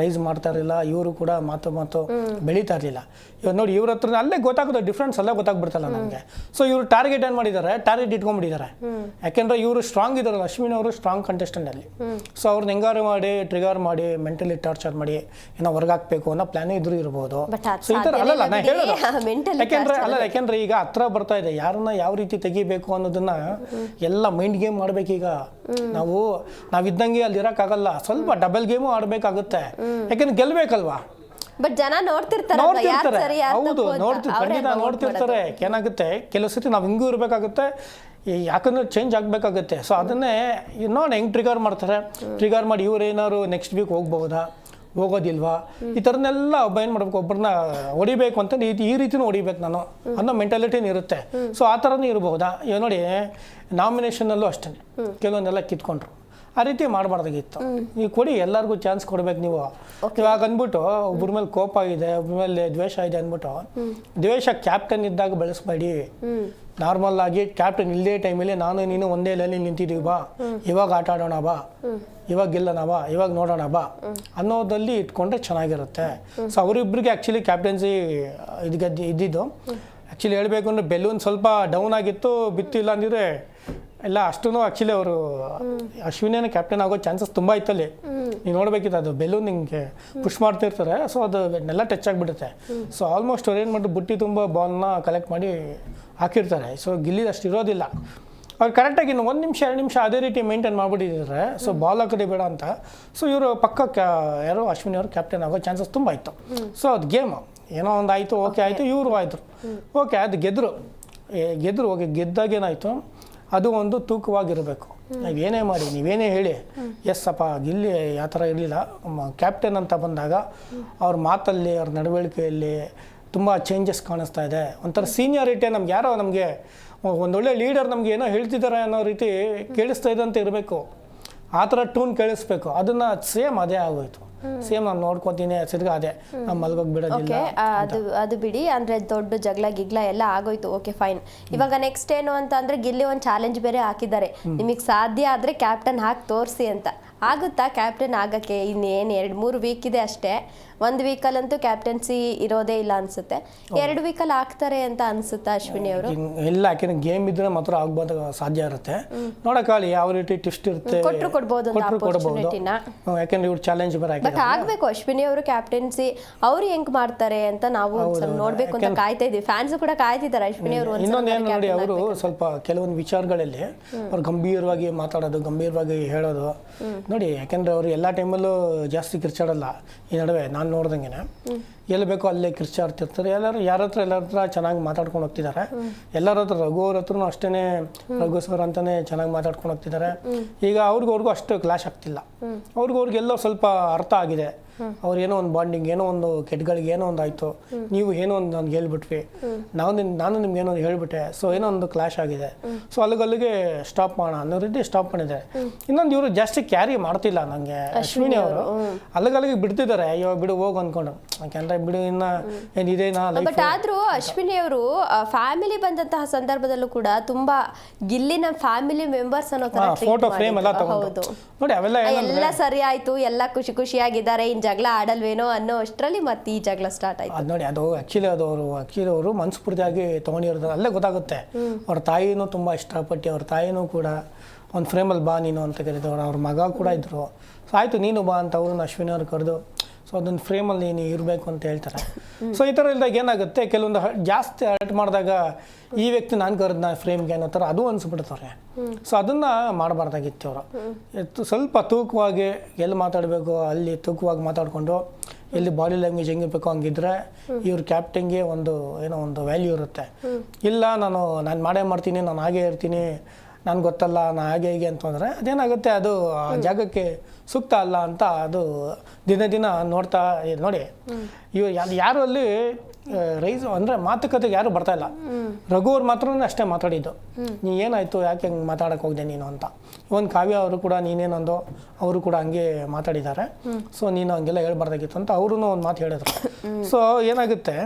ರೈಸ್ ಮಾಡ್ತಾ ಇರಲಿಲ್ಲ. ಇವರು ಕೂಡ ಮಾತು ಮಾತು ಬೆಳೀತಾ ಇರಲಿಲ್ಲ. ಇವಾಗ ನೋಡಿ ಇವ್ರ ಹತ್ರ ಅಲ್ಲೇ ಗೊತ್ತಾಗುತ್ತೆ ಡಿಫ್ರೆನ್ಸ್ ಅಲ್ಲೇ ಗೊತ್ತಾಗ್ಬಿಡ್ತಲ್ಲ ನಮಗೆ. ಸೊ ಇವರು ಟಾರ್ಗೆಟ್ ಏನು ಮಾಡಿದ್ದಾರೆ? ಟಾರ್ಗೆಟ್ ಇಟ್ಕೊಂಡ್ಬಿಟ್ಟಿದ್ದಾರೆ. ಯಾಕೆಂದ್ರೆ ಇವರು ಸ್ಟ್ರಾಂಗ್ ಇದ್ದಾರೆ ಅಶ್ವಿನ್ ಅವರು ಸ್ಟ್ರಾಂಗ್ ಕಂಟೆಸ್ಟೆಂಟ್ ಅಲ್ಲಿ. ಸೊ ಅವ್ರನ್ನ ಹೆಂಗಾರು ಮಾಡಿ ಟ್ರಿಗರ್ ಮಾಡಿ ಮೆಂಟಲಿ ಟಾರ್ಚರ್ ಮಾಡಿ ಏನೋ ಹೊರಗಾಕ್ಬೇಕು ಅನ್ನೋ ಪ್ಲಾನ್ ಇದ್ರು ಇರ್ಬೋದು. ಸೊ ಈ ಥರ ಅಲ್ಲಲ್ಲ ನಾ ಹೇಳೋದು. ಬಿಡಿ. Mentally ಯಾಕೆಂದ್ರೆ ಅಲ್ಲ ಯಾಕೆಂದ್ರೆ ಈಗ ಹತ್ರ ಬರ್ತಾ ಇದೆ. ಯಾರನ್ನ ಯಾವ ರೀತಿ ತೆಗಿಬೇಕು ಅನ್ನೋದನ್ನ ಎಲ್ಲ ಮೈಂಡ್ ಗೇಮ್ ಮಾಡ್ಬೇಕೀಗ. ನಾವು ನಾವಿದ್ದಂಗೆ ಅಲ್ಲಿ ಇರೋಕ್ಕಾಗಲ್ಲ. ಸ್ವಲ್ಪ ಡಬಲ್ ಗೇಮು ಆಡ್ಬೇಕಾಗುತ್ತೆ. ಯಾಕೆಂದ್ರೆ ಗೆಲ್ಬೇಕಲ್ವಾ? ಬಟ್ ಜನ ನೋಡ್ತಿರ್ತಾರೆ. ಹೌದು ನೋಡ್ತಿರ್ತಾರೆ. ಖಂಡಿತ ನೋಡ್ತಿರ್ತಾರೆ. ಏನಾಗುತ್ತೆ? ಕೆಲವು ಸತಿ ನಾವು ಹಿಂಗೂ ಇರಬೇಕಾಗುತ್ತೆ. ಯಾಕಂದ್ರೆ ಚೇಂಜ್ ಆಗಬೇಕಾಗುತ್ತೆ. ಸೊ ಅದನ್ನೇ ನೋಡಿ ಹೆಂಗೆ ಟ್ರಿಗರ್ ಮಾಡ್ತಾರೆ. ಟ್ರಿಗರ್ ಮಾಡಿ ಇವ್ರು ಏನಾದ್ರು ನೆಕ್ಸ್ಟ್ ವೀಕ್ ಹೋಗ್ಬೋದಾ ಹೋಗೋದಿಲ್ವಾ? ಈ ಥರನ್ನೆಲ್ಲ ಒಬ್ಬ ಏನು ಮಾಡ್ಬೇಕು? ಒಬ್ಬರನ್ನ ಹೊಡಿಬೇಕು ಅಂತ ಈ ರೀತಿನೂ ಹೊಡಿಬೇಕು ನಾನು ಅನ್ನೋ ಮೆಂಟಾಲಿಟಿನೂ ಇರುತ್ತೆ. ಸೊ ಆ ಥರನೂ ಇರ್ಬೋದಾ ಈಗ ನೋಡಿ ನಾಮಿನೇಷನಲ್ಲೂ ಅಷ್ಟೇ ಕೆಲವೊಂದೆಲ್ಲ ಕಿತ್ಕೊಂಡ್ರು. ಆ ರೀತಿ ಮಾಡಬಾರ್ದಾಗಿತ್ತು. ನೀವು ಕೊಡಿ ಎಲ್ಲರಿಗೂ ಚಾನ್ಸ್ ಕೊಡ್ಬೇಕು ನೀವು. ಇವಾಗ ಅಂದ್ಬಿಟ್ಟು ಒಬ್ಬರ ಮೇಲೆ ಕೋಪ ಇದೆ ಒಬ್ಬರ ಮೇಲೆ ದ್ವೇಷ ಇದೆ ಅಂದ್ಬಿಟ್ಟು ದ್ವೇಷ ಕ್ಯಾಪ್ಟನ್ ಇದ್ದಾಗ ಬೆಳೆಸ್ಬೇಡಿ. ನಾರ್ಮಲ್ ಆಗಿ ಕ್ಯಾಪ್ಟನ್ ಇಲ್ಲದೇ ಟೈಮಲ್ಲಿ ನಾನು ನೀನು ಒಂದೇ ಲೈನಲ್ಲಿ ನಿಂತಿದ್ದೀವಿ ಬಾ. ಇವಾಗ ಆಟ ಆಡೋಣ ಬಾ. ಇವಾಗ ಗೆಲ್ಲೋಣ ಬಾ. ಇವಾಗ ನೋಡೋಣ ಬಾ. ಅನ್ನೋದಲ್ಲಿ ಇಟ್ಕೊಂಡ್ರೆ ಚೆನ್ನಾಗಿರುತ್ತೆ. ಸೊ ಅವರಿಬ್ಬರಿಗೆ ಆ್ಯಕ್ಚುಲಿ ಕ್ಯಾಪ್ಟನ್ಸಿ ಇದು ಇದ್ದಿದ್ದು ಆ್ಯಕ್ಚುಲಿ ಹೇಳಬೇಕು ಅಂದರೆ ಬೆಲೂನ್ ಸ್ವಲ್ಪ ಡೌನ್ ಆಗಿತ್ತು ಬಿತ್ತಿಲ್ಲ ಅಂದಿದ್ರೆ ಎಲ್ಲ ಅಷ್ಟೂ ಆ್ಯಕ್ಚುಲಿ ಅವರು ಅಶ್ವಿನೇನ ಕ್ಯಾಪ್ಟನ್ ಆಗೋ ಚಾನ್ಸಸ್ ತುಂಬ ಇತ್ತಲ್ಲಿ. ನೀವು ನೋಡ್ಬೇಕಿತ್ತು ಅದು ಬೆಲೂನ್ ಹಿಂಗೆ ಪುಷ್ ಮಾಡ್ತಿರ್ತಾರೆ ಸೊ ಅದು ಎಲ್ಲ ಟಚ್ ಆಗಿಬಿಡುತ್ತೆ. ಸೊ ಆಲ್ಮೋಸ್ಟ್ ಅವ್ರು ಏನು ಮಾಡಿ ಬುಟ್ಟಿ ತುಂಬ ಬಾಲ್ನ ಕಲೆಕ್ಟ್ ಮಾಡಿ ಹಾಕಿರ್ತಾರೆ. ಸೊ ಗಿಲ್ಲಿ ಅಷ್ಟು ಇರೋದಿಲ್ಲ. ಅವ್ರು ಕರೆಕ್ಟಾಗಿ ಇನ್ನು ಒಂದು ನಿಮಿಷ, ಎರಡು ನಿಮಿಷ ಅದೇ ರೀತಿ ಮೇಂಟೈನ್ ಮಾಡಿಬಿಟ್ಟಿದ್ರೆ ಸೊ ಬಾಲ್ ಹಾಕೋದೇ ಬೇಡ ಅಂತ. ಸೊ ಇವರು ಪಕ್ಕ ಕ್ಯಾ ಯಾರೋ ಅಶ್ವಿನಿ ಅವರು ಕ್ಯಾಪ್ಟನ್ ಆಗೋ ಚಾನ್ಸಸ್ ತುಂಬ ಇತ್ತು. ಸೊ ಅದು ಗೇಮ್ ಏನೋ ಒಂದು ಆಯಿತು ಓಕೆ ಆಯಿತು, ಇವರು ಆಯಿತು. ಓಕೆ ಅದು ಗೆದ್ದರು ಗೆದ್ದರು ಓಕೆ ಗೆದ್ದಾಗ ಏನಾಯಿತು ಅದು ಒಂದು ತೂಕವಾಗಿರಬೇಕು. ನೀವೇನೇ ಮಾಡಿ ನೀವೇನೇ ಹೇಳಿ ಎಸ್ ಅಪ್ಪ ಇಲ್ಲಿ ಆ ಥರ ಇರಲಿಲ್ಲ. ಕ್ಯಾಪ್ಟನ್ ಅಂತ ಬಂದಾಗ ಅವ್ರ ಮಾತಲ್ಲಿ, ಅವ್ರ ನಡವಳಿಕೆಯಲ್ಲಿ ತುಂಬ ಚೇಂಜಸ್ ಕಾಣಿಸ್ತಾ ಇದೆ. ಒಂಥರ ಸೀನಿಯಾರಿಟಿ ನಮ್ಗೆ ಯಾರೋ ನಮಗೆ ಒಂದೊಳ್ಳೆ ಲೀಡರ್ ನಮ್ಗೆ ಏನೋ ಹೇಳ್ತಿದ್ದಾರೆ ಅನ್ನೋ ರೀತಿ ಕೇಳಿಸ್ತಾ ಇದೆ ಅಂತ ಇರಬೇಕು. ಆ ಥರ ಟೂನ್ ಕೇಳಿಸ್ಬೇಕು. ಅದನ್ನು ಸೇಮ್ ಅದೇ ಆಗೋಯ್ತು. ಸೇಮ್ ನಾನು ನೋಡ್ಕೊತೀನಿ ಅದೇ. ಮಲ್ಗೋಗಿ ಬಿಡೋದಿಲ್ಲ ಓಕೆ ಅದು ಅದು ಬಿಡಿ ಅಂದ್ರೆ ದೊಡ್ಡ ಜಗಳ ಗಿಗ್ಲ ಎಲ್ಲ ಆಗೋಯ್ತು. ಓಕೆ ಫೈನ್ ಇವಾಗ ನೆಕ್ಸ್ಟ್ ಏನು ಅಂತ ಅಂದ್ರೆ ಗಿಲ್ಲಿ ಒಂದು ಚಾಲೆಂಜ್ ಬೇರೆ ಹಾಕಿದ್ದಾರೆ. ನಿಮಗೆ ಸಾಧ್ಯ ಆದ್ರೆ ಕ್ಯಾಪ್ಟನ್ ಹಾಕಿ ತೋರಿಸಿ ಅಂತ. ಆಗುತ್ತಾ ಕ್ಯಾಪ್ಟನ್ ಆಗಕ್ಕೆ? ಇನ್ನೇನು ಎರಡು ಮೂರು ವೀಕ್ ಇದೆ ಅಷ್ಟೇ. ಒಂದ್ ವೀಕಲ್ಲಂತೂ ಕ್ಯಾಪ್ಟನ್ಸಿ ಇರೋದೇ ಇಲ್ಲ ಅನ್ಸುತ್ತೆ. ಎರಡು ವೀಕಲ್ಲಿ ಆಗ್ತಾರೆ ಅಂತ ಅನ್ಸುತ್ತೆ ಅಶ್ವಿನಿ ಅವರು? ಇಲ್ಲ ಯಾಕೆಂದ್ರೆ ಗೇಮ್ ಇದ್ರೆ ಮಾತ್ರ ಆಗ್ಬೋದು ಸಾಧ್ಯ ಇರುತ್ತೆ. ನೋಡಕ್ಕಾಗಲಿ ಯಾವ ರೀತಿ ಟ್ವಿಸ್ಟ್ ಇರುತ್ತೆ ಕೊಟ್ರು ಕೊಡ್ಬೋದು ಯಾಕೆಂದ್ರೆ ಇವ್ರು ಚಾಲೆಂಜ್ ಬೇರೆ ಬಟ್ ಆಗ್ಬೇಕು ಅಶ್ವಿನಿ ಅವರು ಕ್ಯಾಪ್ಟನ್ಸಿ ಅವ್ರು ಹೆಂಗ್ ಮಾಡ್ತಾರೆ ಅಂತ ನಾವು ನೋಡ್ಬೇಕು ಅಂತ ಕಾಯ್ತಾ ಇದೀವಿ ಫ್ಯಾನ್ಸ್ ಕೂಡ ಕಾಯ್ತಿದ್ದಾರೆ ಅಶ್ವಿನಿ ಅವರು ಇನ್ನೊಂದು ಏನು ನೋಡಿ ಅವರು ಸ್ವಲ್ಪ ಕೆಲವೊಂದು ವಿಚಾರಗಳಲ್ಲಿ ಅವ್ರು ಗಂಭೀರವಾಗಿ ಮಾತಾಡೋದು ಗಂಭೀರವಾಗಿ ಹೇಳೋದು. ನೋಡಿ ಯಾಕೆಂದ್ರೆ ಅವರು ಎಲ್ಲ ಟೈಮಲ್ಲೂ ಜಾಸ್ತಿ ಕಿರ್ಚಾಡಲ್ಲ. ಈ ನಡುವೆ ನಾನು ನೋಡ್ದಂಗೆನೆ. ಎಲ್ಲಿ ಬೇಕೋ ಅಲ್ಲೇ ಕಿರ್ಚಾಡ್ತಿರ್ತಾರೆ ಎಲ್ಲರೂ ಯಾರ ಹತ್ರ ಎಲ್ಲರ ಹತ್ರ ಚೆನ್ನಾಗಿ ಮಾತಾಡ್ಕೊಂಡು ಹೋಗ್ತಿದ್ದಾರೆ. ಎಲ್ಲರ ಹತ್ರ ರಘು ಅವ್ರ ಹತ್ರನೂ ಅಷ್ಟೇ ರಘು ಸರ್ ಅಂತಾನೆ ಚೆನ್ನಾಗಿ ಮಾತಾಡ್ಕೊಂಡು ಹೋಗ್ತಿದ್ದಾರೆ. ಈಗ ಅವ್ರಿಗೂ ಅವ್ರಿಗೂ ಅಷ್ಟು ಕ್ಲಾಶ್ ಆಗ್ತಿಲ್ಲ. ಅವ್ರಿಗೂ ಅವ್ರಿಗೆಲ್ಲೋ ಸ್ವಲ್ಪ ಅರ್ಥ ಆಗಿದೆ. ಅವ್ರು ಏನೋ ಒಂದು ಬಾಂಡಿಂಗ್ ಏನೋ ಒಂದು ಕೆಟ್ಟಗಳಿಗೆ ಏನೋ ಒಂದು ಆಯ್ತು. ನೀವು ಏನೋ ಒಂದು ನನ್ಗೆ ಹೇಳ್ಬಿಟ್ವಿ. ನಾವು ನಿನ್ ನಾನು ನಿಮ್ಗೆ ಏನೋ ಒಂದು ಹೇಳ್ಬಿಟ್ಟೆ. ಸೊ ಏನೋ ಒಂದು ಕ್ಲಾಶ್ ಆಗಿದೆ. ಸೊ ಅಲ್ಲಿಗಲ್ಲಿಗೆ ಸ್ಟಾಪ್ ಮಾಡೋಣ ಅನ್ನೋ ರೀತಿ ಸ್ಟಾಪ್ ಮಾಡಿದ್ದಾರೆ ಇನ್ನೊಂದು ಇವರು ಜಾಸ್ತಿ ಕ್ಯಾರಿ ಮಾಡ್ತಿಲ್ಲ ನನಗೆ ಅಶ್ವಿನಿ ಅವರು. ಅಲ್ಲಿಗಲ್ಲಿಗೆ ಬಿಡ್ತಿದ್ದಾರೆ. ಅಯ್ಯೋ ಬಿಡು ಹೋಗು ಅನ್ಕೊಂಡು. ಯಾಕೆಂದ್ರೆ ಬಿಡು ಇನ್ನ ಏನಿದೆ ಬಟ್ ಆದ್ರೂ ಅಶ್ವಿನಿ ಅವರು ಫ್ಯಾಮಿಲಿ ಬಂದಂತಹ ಸಂದರ್ಭದಲ್ಲೂ ಕೂಡ ತುಂಬಾ ಗಿಲ್ಲಿನ ಫ್ಯಾಮಿಲಿ ಮೆಂಬರ್ಸ್ ಅನ್ನೋ ತರ ಫೋಟೋ ಫ್ರೇಮ್ ಎಲ್ಲ. ತಗೊಂಡು. ನೋಡಿ ಅವೆಲ್ಲ ಎಲ್ಲ ಸರಿ ಆಯ್ತು ಎಲ್ಲ ಖುಷಿ ಖುಷಿಯಾಗಿದ್ದಾರೆ ಇನ್ ಜಗಳ ಆಡಲ್ವೇನೋ ಅನ್ನೋ ಅಷ್ಟರಲ್ಲಿ ಮತ್ತೆ ಈ ಜಗಳ ಸ್ಟಾರ್ಟ್ ಆಯ್ತು. ಅದು ನೋಡಿ ಅದು ಆಕ್ಚುಲಿ ಅದು ಅವರು ಆ್ಯಕ್ಚುಲಿ ಅವರು ಮನಸ್ಫೂರ್ತಿಯಾಗಿ ತೊಗೊಂಡಿರೋದು ಅಲ್ಲೇ ಗೊತ್ತಾಗುತ್ತೆ. ಅವ್ರ ತಾಯಿನೂ ತುಂಬ ಇಷ್ಟಪಟ್ಟು ಅವ್ರ ತಾಯಿನೂ ಕೂಡ ಒಂದು ಫ್ರೇಮಲ್ಲಿ ಬಾ ನೀನು ಅಂತ ಕರೀತವ್ರು ಅವ್ರ ಮಗ ಕೂಡ ಇದ್ದರು ಸೊ ಆಯಿತು ನೀನು ಬಾ ಅಂತ ಅವ್ರನ್ನ ಅಶ್ವಿನಿ ಅವ್ರು ಕರೆದು ಸೊ ಅದೊಂದು ಫ್ರೇಮಲ್ಲಿ ನೀನು ಇರಬೇಕು ಅಂತ ಹೇಳ್ತಾರೆ. ಸೊ ಈ ಥರ ಇಲ್ದಾಗ ಏನಾಗುತ್ತೆ? ಕೆಲವೊಂದು ಜಾಸ್ತಿ ಹರ್ಟ್ ಮಾಡಿದಾಗ ಈ ವ್ಯಕ್ತಿ ನಾನು ಕರೆದ್ನ ಫ್ರೇಮ್ಗೆ ಅನ್ನೋ ಥರ ಅದು ಅನ್ಸ್ಬಿಡ್ತವ್ರೆ. ಸೊ ಅದನ್ನು ಮಾಡಬಾರ್ದಾಗಿತ್ತು ಅವರು ಸ್ವಲ್ಪ ತೂಕವಾಗಿ ಎಲ್ಲಿ ಮಾತಾಡಬೇಕು ಅಲ್ಲಿ ತೂಕವಾಗಿ ಮಾತಾಡಿಕೊಂಡು ಎಲ್ಲಿ ಬಾಡಿ ಲ್ಯಾಂಗ್ವೇಜ್ ಹೆಂಗಿರ್ಬೇಕು ಹಂಗಿದ್ರೆ ಇವ್ರ ಕ್ಯಾಪ್ಟನ್ಗೆ ಒಂದು ಏನೋ ಒಂದು ವ್ಯಾಲ್ಯೂ ಇರುತ್ತೆ. ಇಲ್ಲ ನಾನು ನಾನು ಮಾಡೇ ಮಾಡ್ತೀನಿ ನಾನು ಹಾಗೆ ಇರ್ತೀನಿ ನನ್ಗೆ ಗೊತ್ತಲ್ಲ ನಾ ಹಾಗೆ ಹೀಗೆ ಅಂತಂದರೆ ಅದೇನಾಗುತ್ತೆ ಅದು ಆ ಜಾಗಕ್ಕೆ ಸೂಕ್ತ ಅಲ್ಲ ಅಂತ ಅದು ದಿನ ದಿನ ನೋಡ್ತಾ ನೋಡಿ. ಇವ್ ಯಾರು ಯಾರು ಅಲ್ಲಿ ರೈಸ್ ಅಂದರೆ ಮಾತುಕತೆಗೆ ಯಾರು ಬರ್ತಾ ಇಲ್ಲ. ರಘು ಅವ್ರು ಮಾತ್ರ ಅಷ್ಟೇ ಮಾತಾಡಿದ್ದು. ನೀ ಏನಾಯ್ತು ಯಾಕೆ ಹಂಗೆ ಮಾತಾಡಕ್ಕೆ ಹೋಗಿದೆ ನೀನು ಅಂತ. ಒಂದು ಕಾವ್ಯ ಅವರು ಕೂಡ ನೀನೇನೊಂದು ಅವರು ಕೂಡ ಹಂಗೆ ಮಾತಾಡಿದ್ದಾರೆ. ಸೊ ನೀನು ಹಂಗೆಲ್ಲ ಹೇಳ್ಬಾರ್ದಾಗಿತ್ತು ಅಂತ ಅವರು ಒಂದು ಮಾತು ಹೇಳಿದ್ರು. ಸೊ ಏನಾಗುತ್ತೆ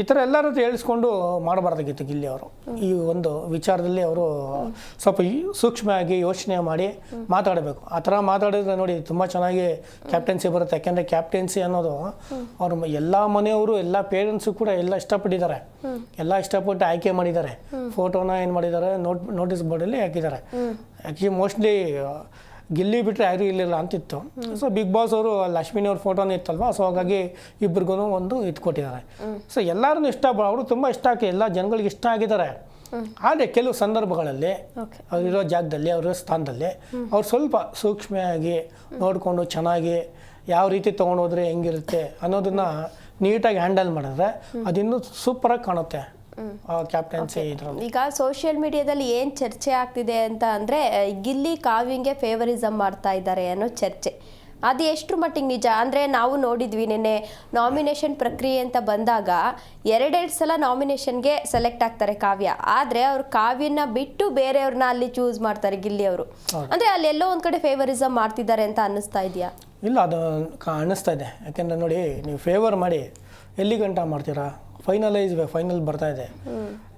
ಈ ಥರ ಎಲ್ಲರೂ ಹತ್ರ ಹೇಳಿಸ್ಕೊಂಡು ಮಾಡಬಾರ್ದಾಗಿತ್ತು ಗಿಲ್ಲಿ ಅವರು ಈ ಒಂದು ವಿಚಾರದಲ್ಲಿ ಅವರು ಸ್ವಲ್ಪ ಸೂಕ್ಷ್ಮವಾಗಿ ಯೋಚನೆ ಮಾಡಿ ಮಾತಾಡಬೇಕು. ಆ ಥರ ಮಾತಾಡಿದ್ರೆ ನೋಡಿ ತುಂಬ ಚೆನ್ನಾಗಿ ಕ್ಯಾಪ್ಟನ್ಸಿ ಬರುತ್ತೆ. ಯಾಕೆಂದರೆ ಕ್ಯಾಪ್ಟನ್ಸಿ ಅನ್ನೋದು ಅವರು ಎಲ್ಲ ಮನೆಯವರು ಎಲ್ಲ ಪೇರೆಂಟ್ಸು ಕೂಡ ಎಲ್ಲ ಇಷ್ಟಪಟ್ಟಿದ್ದಾರೆ. ಎಲ್ಲ ಇಷ್ಟಪಟ್ಟು ಆಯ್ಕೆ ಮಾಡಿದ್ದಾರೆ. ಫೋಟೋನ ಏನು ಮಾಡಿದ್ದಾರೆ? ನೋಟ್ ನೋಟಿಸ್ ಬೋರ್ಡಲ್ಲಿ ಹಾಕಿದ್ದಾರೆ. ಆ್ಯಕ್ಚುಲಿ ಮೋಸ್ಟ್ಲಿ ಗಿಲ್ಲಿ ಬಿಟ್ಟರೆ ಯಾರೂ ಇಲ್ಲಿಲ್ಲ ಅಂತಿತ್ತು. ಸೊ ಬಿಗ್ ಬಾಸ್ ಅವರು ಲಕ್ಷ್ಮಿನಿ ಅವ್ರ ಫೋಟೋನೇ ಇತ್ತಲ್ವಾ? ಸೊ ಹಾಗಾಗಿ ಇಬ್ರಿಗೂ ಒಂದು ಇದು ಕೊಟ್ಟಿದ್ದಾರೆ ಸೊ ಎಲ್ಲರನ್ನೂ ಇಷ್ಟ ಅವರು ತುಂಬ ಇಷ್ಟ ಆಗಿ ಎಲ್ಲ ಜನಗಳಿಗೆ ಇಷ್ಟ ಆಗಿದ್ದಾರೆ. ಆದರೆ ಕೆಲವು ಸಂದರ್ಭಗಳಲ್ಲಿ ಅವರಿರೋ ಜಾಗದಲ್ಲಿ ಅವರಿರೋ ಸ್ಥಾನದಲ್ಲಿ ಅವ್ರು ಸ್ವಲ್ಪ ಸೂಕ್ಷ್ಮವಾಗಿ ನೋಡಿಕೊಂಡು ಚೆನ್ನಾಗಿ ಯಾವ ರೀತಿ ತೊಗೊಂಡೋದ್ರೆ ಹೆಂಗಿರುತ್ತೆ ಅನ್ನೋದನ್ನು ನೀಟಾಗಿ ಹ್ಯಾಂಡಲ್ ಮಾಡಿದ್ರೆ ಅದಿನ್ನೂ ಸೂಪರಾಗಿ ಕಾಣುತ್ತೆ. ಕ್ಯಾಪ್ಟನ್ಸಿ ಈಗ ಸೋಷಿಯಲ್ ಮೀಡಿಯಾದಲ್ಲಿ ಏನ್ ಚರ್ಚೆ ಆಗ್ತಿದೆ ಅಂತ ಅಂದ್ರೆ ಗಿಲ್ಲಿ ಕಾವ್ಯಂಗೆ ಫೇವರಿಸಮ್ ಮಾಡ್ತಾ ಇದ್ದಾರೆ ಅನ್ನೋ ಚರ್ಚೆ. ಅದು ಎಷ್ಟು ಮಟ್ಟಿಗೆ ನಿಜ? ಅಂದ್ರೆ ನಾವು ನೋಡಿದ್ವಿ ನಿನ್ನೆ ನಾಮಿನೇಷನ್ ಪ್ರಕ್ರಿಯೆ ಅಂತ ಬಂದಾಗ ಎರಡೆರಡು ಸಲ ನಾಮಿನೇಷನ್ಗೆ ಸೆಲೆಕ್ಟ್ ಆಗ್ತಾರೆ ಕಾವ್ಯ. ಆದ್ರೆ ಅವ್ರು ಕಾವ್ಯನ ಬಿಟ್ಟು ಬೇರೆಯವ್ರನ್ನ ಅಲ್ಲಿ ಚೂಸ್ ಮಾಡ್ತಾರೆ ಗಿಲ್ಲಿ ಅವರು. ಅಂದ್ರೆ ಅಲ್ಲಿ ಎಲ್ಲೋ ಒಂದ್ ಕಡೆ ಫೇವರಿಸಮ್ ಮಾಡ್ತಿದ್ದಾರೆ ಅಂತ ಅನ್ನಿಸ್ತಾ ಇದೆಯಾ? ಇಲ್ಲ ಅದು ಕಾಣಿಸ್ತಾ ಅನ್ನಿಸ್ತಾ ಇದೆ. ಯಾಕೆಂದರೆ ನೋಡಿ ನೀವು ಫೇವರ್ ಮಾಡಿ ಎಲ್ಲಿ ಗಂಟ ಮಾಡ್ತೀರಾ? ಫೈನಲೈಸ್ ಫೈನಲ್ ಬರ್ತಾ ಇದೆ.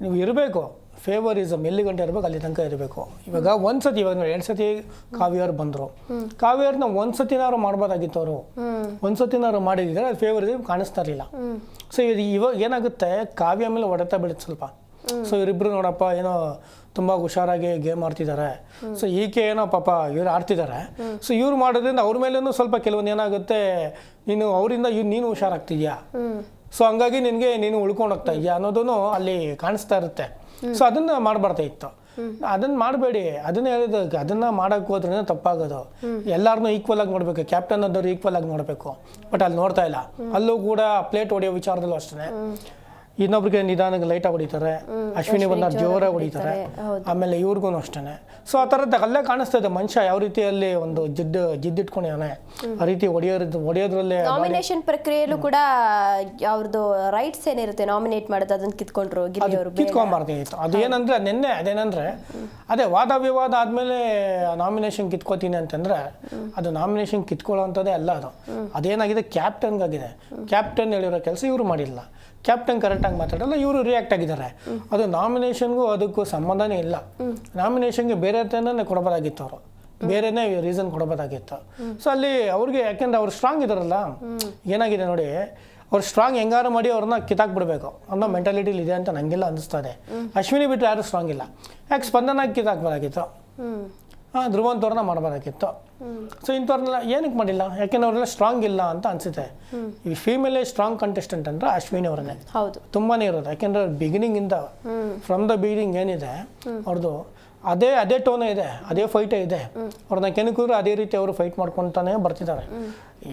ನೀವು ಇರಬೇಕು. ಫೇವರಿಸಮ್ ಎಲ್ಲಿ ಗಂಟೆ ಇರಬೇಕು ಅಲ್ಲಿ ತನಕ ಇರಬೇಕು. ಇವಾಗ ಒಂದು ಸತಿ ಇವಾಗ ಎರಡು ಸತಿ ಕಾವ್ಯವ್ರು ಬಂದರು. ಕಾವ್ಯವ್ರನ್ನ ಒಂದು ಸತಿನಾರು ಮಾಡ್ಬೋದಾಗಿತ್ತು ಅವರು ಒಂದು ಸತಿನಾರು ಮಾಡಿದ್ರೆ ಅದು ಫೇವರಿಸಮ್ ಕಾಣಿಸ್ತಾ ಇರಲಿಲ್ಲ. ಸೊ ಇದು ಇವಾಗ ಏನಾಗುತ್ತೆ? ಕಾವ್ಯ ಮೇಲೆ ಹೊಡೆತ ಬೆಳೆದು ಸ್ವಲ್ಪ. ಸೊ ಇವರಿಬ್ರು ನೋಡಪ್ಪ ಏನೋ ತುಂಬ ಹುಷಾರಾಗಿ ಗೇಮ್ ಆಡ್ತಿದ್ದಾರೆ ಸೊ ಈಕೆ ಏನೋ ಪಾಪ ಇವ್ರು ಆಡ್ತಿದ್ದಾರೆ ಸೊ ಇವ್ರು ಮಾಡೋದ್ರಿಂದ ಅವ್ರ ಮೇಲೂ ಸ್ವಲ್ಪ ಕೆಲವೊಂದು ಏನಾಗುತ್ತೆ? ನೀನು ಅವರಿಂದ ಇವ್ ನೀನು ಹುಷಾರಾಗ್ತಿದ್ಯಾ? ಸೊ ಹಂಗಾಗಿ ನಿನಗೆ ನೀನು ಉಳ್ಕೊಂಡು ಹೋಗ್ತಾ ಇದೆಯಾ ಅನ್ನೋದನ್ನು ಅಲ್ಲಿ ಕಾಣಿಸ್ತಾ ಇರುತ್ತೆ. ಸೊ ಅದನ್ನ ಮಾಡಬಾರ್ದಾ ಇತ್ತು. ಅದನ್ನ ಮಾಡಬೇಡಿ. ಅದನ್ನ ಹೇಳಿದ ಅದನ್ನ ಮಾಡಕ್ ಹೋದ್ರೆ ತಪ್ಪಾಗೋದು. ಎಲ್ಲಾರನ್ನೂ ಈಕ್ವಲ್ ಆಗಿ ನೋಡ್ಬೇಕು. ಕ್ಯಾಪ್ಟನ್ ಆದವ್ರು ಈಕ್ವಲ್ ಆಗಿ ನೋಡ್ಬೇಕು. ಬಟ್ ಅಲ್ಲಿ ನೋಡ್ತಾ ಇಲ್ಲ. ಅಲ್ಲೂ ಕೂಡ ಪ್ಲೇಟ್ ಹೊಡೆಯೋ ವಿಚಾರದಲ್ಲೂ ಅಷ್ಟೇ ಇನ್ನೊಬ್ರಿಗೆ ನಿಧಾನಕ್ಕೆ ಲೈಟಾಗಿ ಹೊಡಿತಾರೆ ಅಶ್ವಿನಿ ಬಂದ ಜೋರಾಗಿ ಹೊಡಿತಾರೆ. ಆಮೇಲೆ ಇವ್ರಿಗೂ ಅಷ್ಟೇ ಸೊ ಆ ಥರದ್ದು ಅಲ್ಲೇ ಕಾಣಿಸ್ತಾ ಇದೆ ಮನುಷ್ಯ ಯಾವ ರೀತಿಯಲ್ಲಿ ಒಂದು ಜಿದ್ದು ಜಿದ್ದಿಟ್ಕೊಂಡಿದ್ದಾನೆ. ಆ ರೀತಿ ಹೊಡೆಯೋದು ಹೊಡೆಯೋದ್ರಲ್ಲೇ ನಾಮಿನೇಷನ್ ಪ್ರಕ್ರಿಯೆಯಲ್ಲೂ ಕೂಡ ಅವ್ರದ್ದು ರೈಟ್ಸ್ ಏನಿರುತ್ತೆ? ನಾಮಿನೇಟ್ ಮಾಡೋದು ಅದನ್ನ ಕಿತ್ಕೊಂಡ್ರು ಕಿತ್ಕೊಂಬಾರ್ದಾಗಿತ್ತು ಅದು ಏನಂದ್ರೆ ನಿನ್ನೆ ಅದೇನಂದ್ರೆ ಅದೇ ವಾದ ವಿವಾದ ಆದ್ಮೇಲೆ ನಾಮಿನೇಷನ್ ಕಿತ್ಕೋತೀನಿ ಅಂತಂದ್ರೆ ಅದು ನಾಮಿನೇಷನ್ ಕಿತ್ಕೊಳ್ಳೋ ಅಂಥದ್ದೇ ಅಲ್ಲ ಅದು. ಅದೇನಾಗಿದೆ? ಕ್ಯಾಪ್ಟನ್ಗಾಗಿದೆ ಕ್ಯಾಪ್ಟನ್ ಹೇಳಿರೋ ಕೆಲಸ ಇವರು ಮಾಡಿಲ್ಲ. ಕ್ಯಾಪ್ಟನ್ ಕರೆಕ್ಟಾಗಿ ಮಾತಾಡಲ್ಲ, ಇವರು ರಿಯಾಕ್ಟ್ ಆಗಿದ್ದಾರೆ. ಅದು ನಾಮಿನೇಷನ್ಗೂ ಅದಕ್ಕೂ ಸಂಬಂಧನೇ ಇಲ್ಲ. ನಾಮಿನೇಷನ್ಗೆ ಬೇರೆ ಥರನೇ ಕೊಡಬೋದಾಗಿತ್ತು ಅವರು. ಬೇರೆನೇ ರೀಸನ್ ಕೊಡಬೋದಾಗಿತ್ತು. ಸೊ ಅಲ್ಲಿ ಅವ್ರಿಗೆ, ಯಾಕೆಂದ್ರೆ ಅವ್ರು ಸ್ಟ್ರಾಂಗ್ ಇದಾರಲ್ಲ ಏನಾಗಿದೆ ನೋಡಿ, ಅವ್ರು ಸ್ಟ್ರಾಂಗ್ ಹೆಂಗಾರು ಮಾಡಿ ಅವ್ರನ್ನ ಕಿತ್ತಾಕ್ಬಿಡ್ಬೇಕು. ಅನ್ನೋ ಮೆಂಟಾಲಿಟಿಲಿ ಇದೆ ಅಂತ ನನಗೆಲ್ಲ ಅನಿಸ್ತಾ ಇದೆ. ಅಶ್ವಿನಿ ಬಿಟ್ಟರೆ ಯಾರು ಸ್ಟ್ರಾಂಗ್ ಇಲ್ಲ. ಯಾಕೆ ಸ್ಪಂದನ ಕಿತ್ತಾಕ್ಬೋದಾಗಿತ್ತು? ಧ್ರುವಂತವ್ರನ್ನ ಮಾಡಬೋದಾಗಿತ್ತು. ಸೊ ಇಂಥವ್ರನ್ನೆಲ್ಲ ಏನಕ್ಕೆ ಮಾಡಿಲ್ಲ? ಯಾಕೆಂದ್ರೆ ಅವರೆಲ್ಲ ಸ್ಟ್ರಾಂಗ್ ಇಲ್ಲ ಅಂತ ಅನಿಸುತ್ತೆ. ಈ ಫೀಮೇಲೆ ಸ್ಟ್ರಾಂಗ್ ಕಂಟೆಸ್ಟೆಂಟ್ ಅಂದ್ರೆ ಅಶ್ವಿನಿ ಅವರನ್ನೇ. ಹೌದು. ತುಂಬಾ ಇರೋದು. ಯಾಕೆಂದ್ರೆ ಬಿಗಿನಿಂಗಿಂದ ಫ್ರಮ್ ದ ಬಿಗಿನಿಂಗ್ ಏನಿದೆ ಅವ್ರದ್ದು ಅದೇ ಅದೇ ಟೋನೇ ಇದೆ ಅದೇ ಫೈಟೇ ಇದೆ. ಅವ್ರನ್ನ ಕೆಣಕಿದ್ರು ಅದೇ ರೀತಿ ಅವರು ಫೈಟ್ ಮಾಡ್ಕೊತಾನೆ ಬರ್ತಿದ್ದಾರೆ.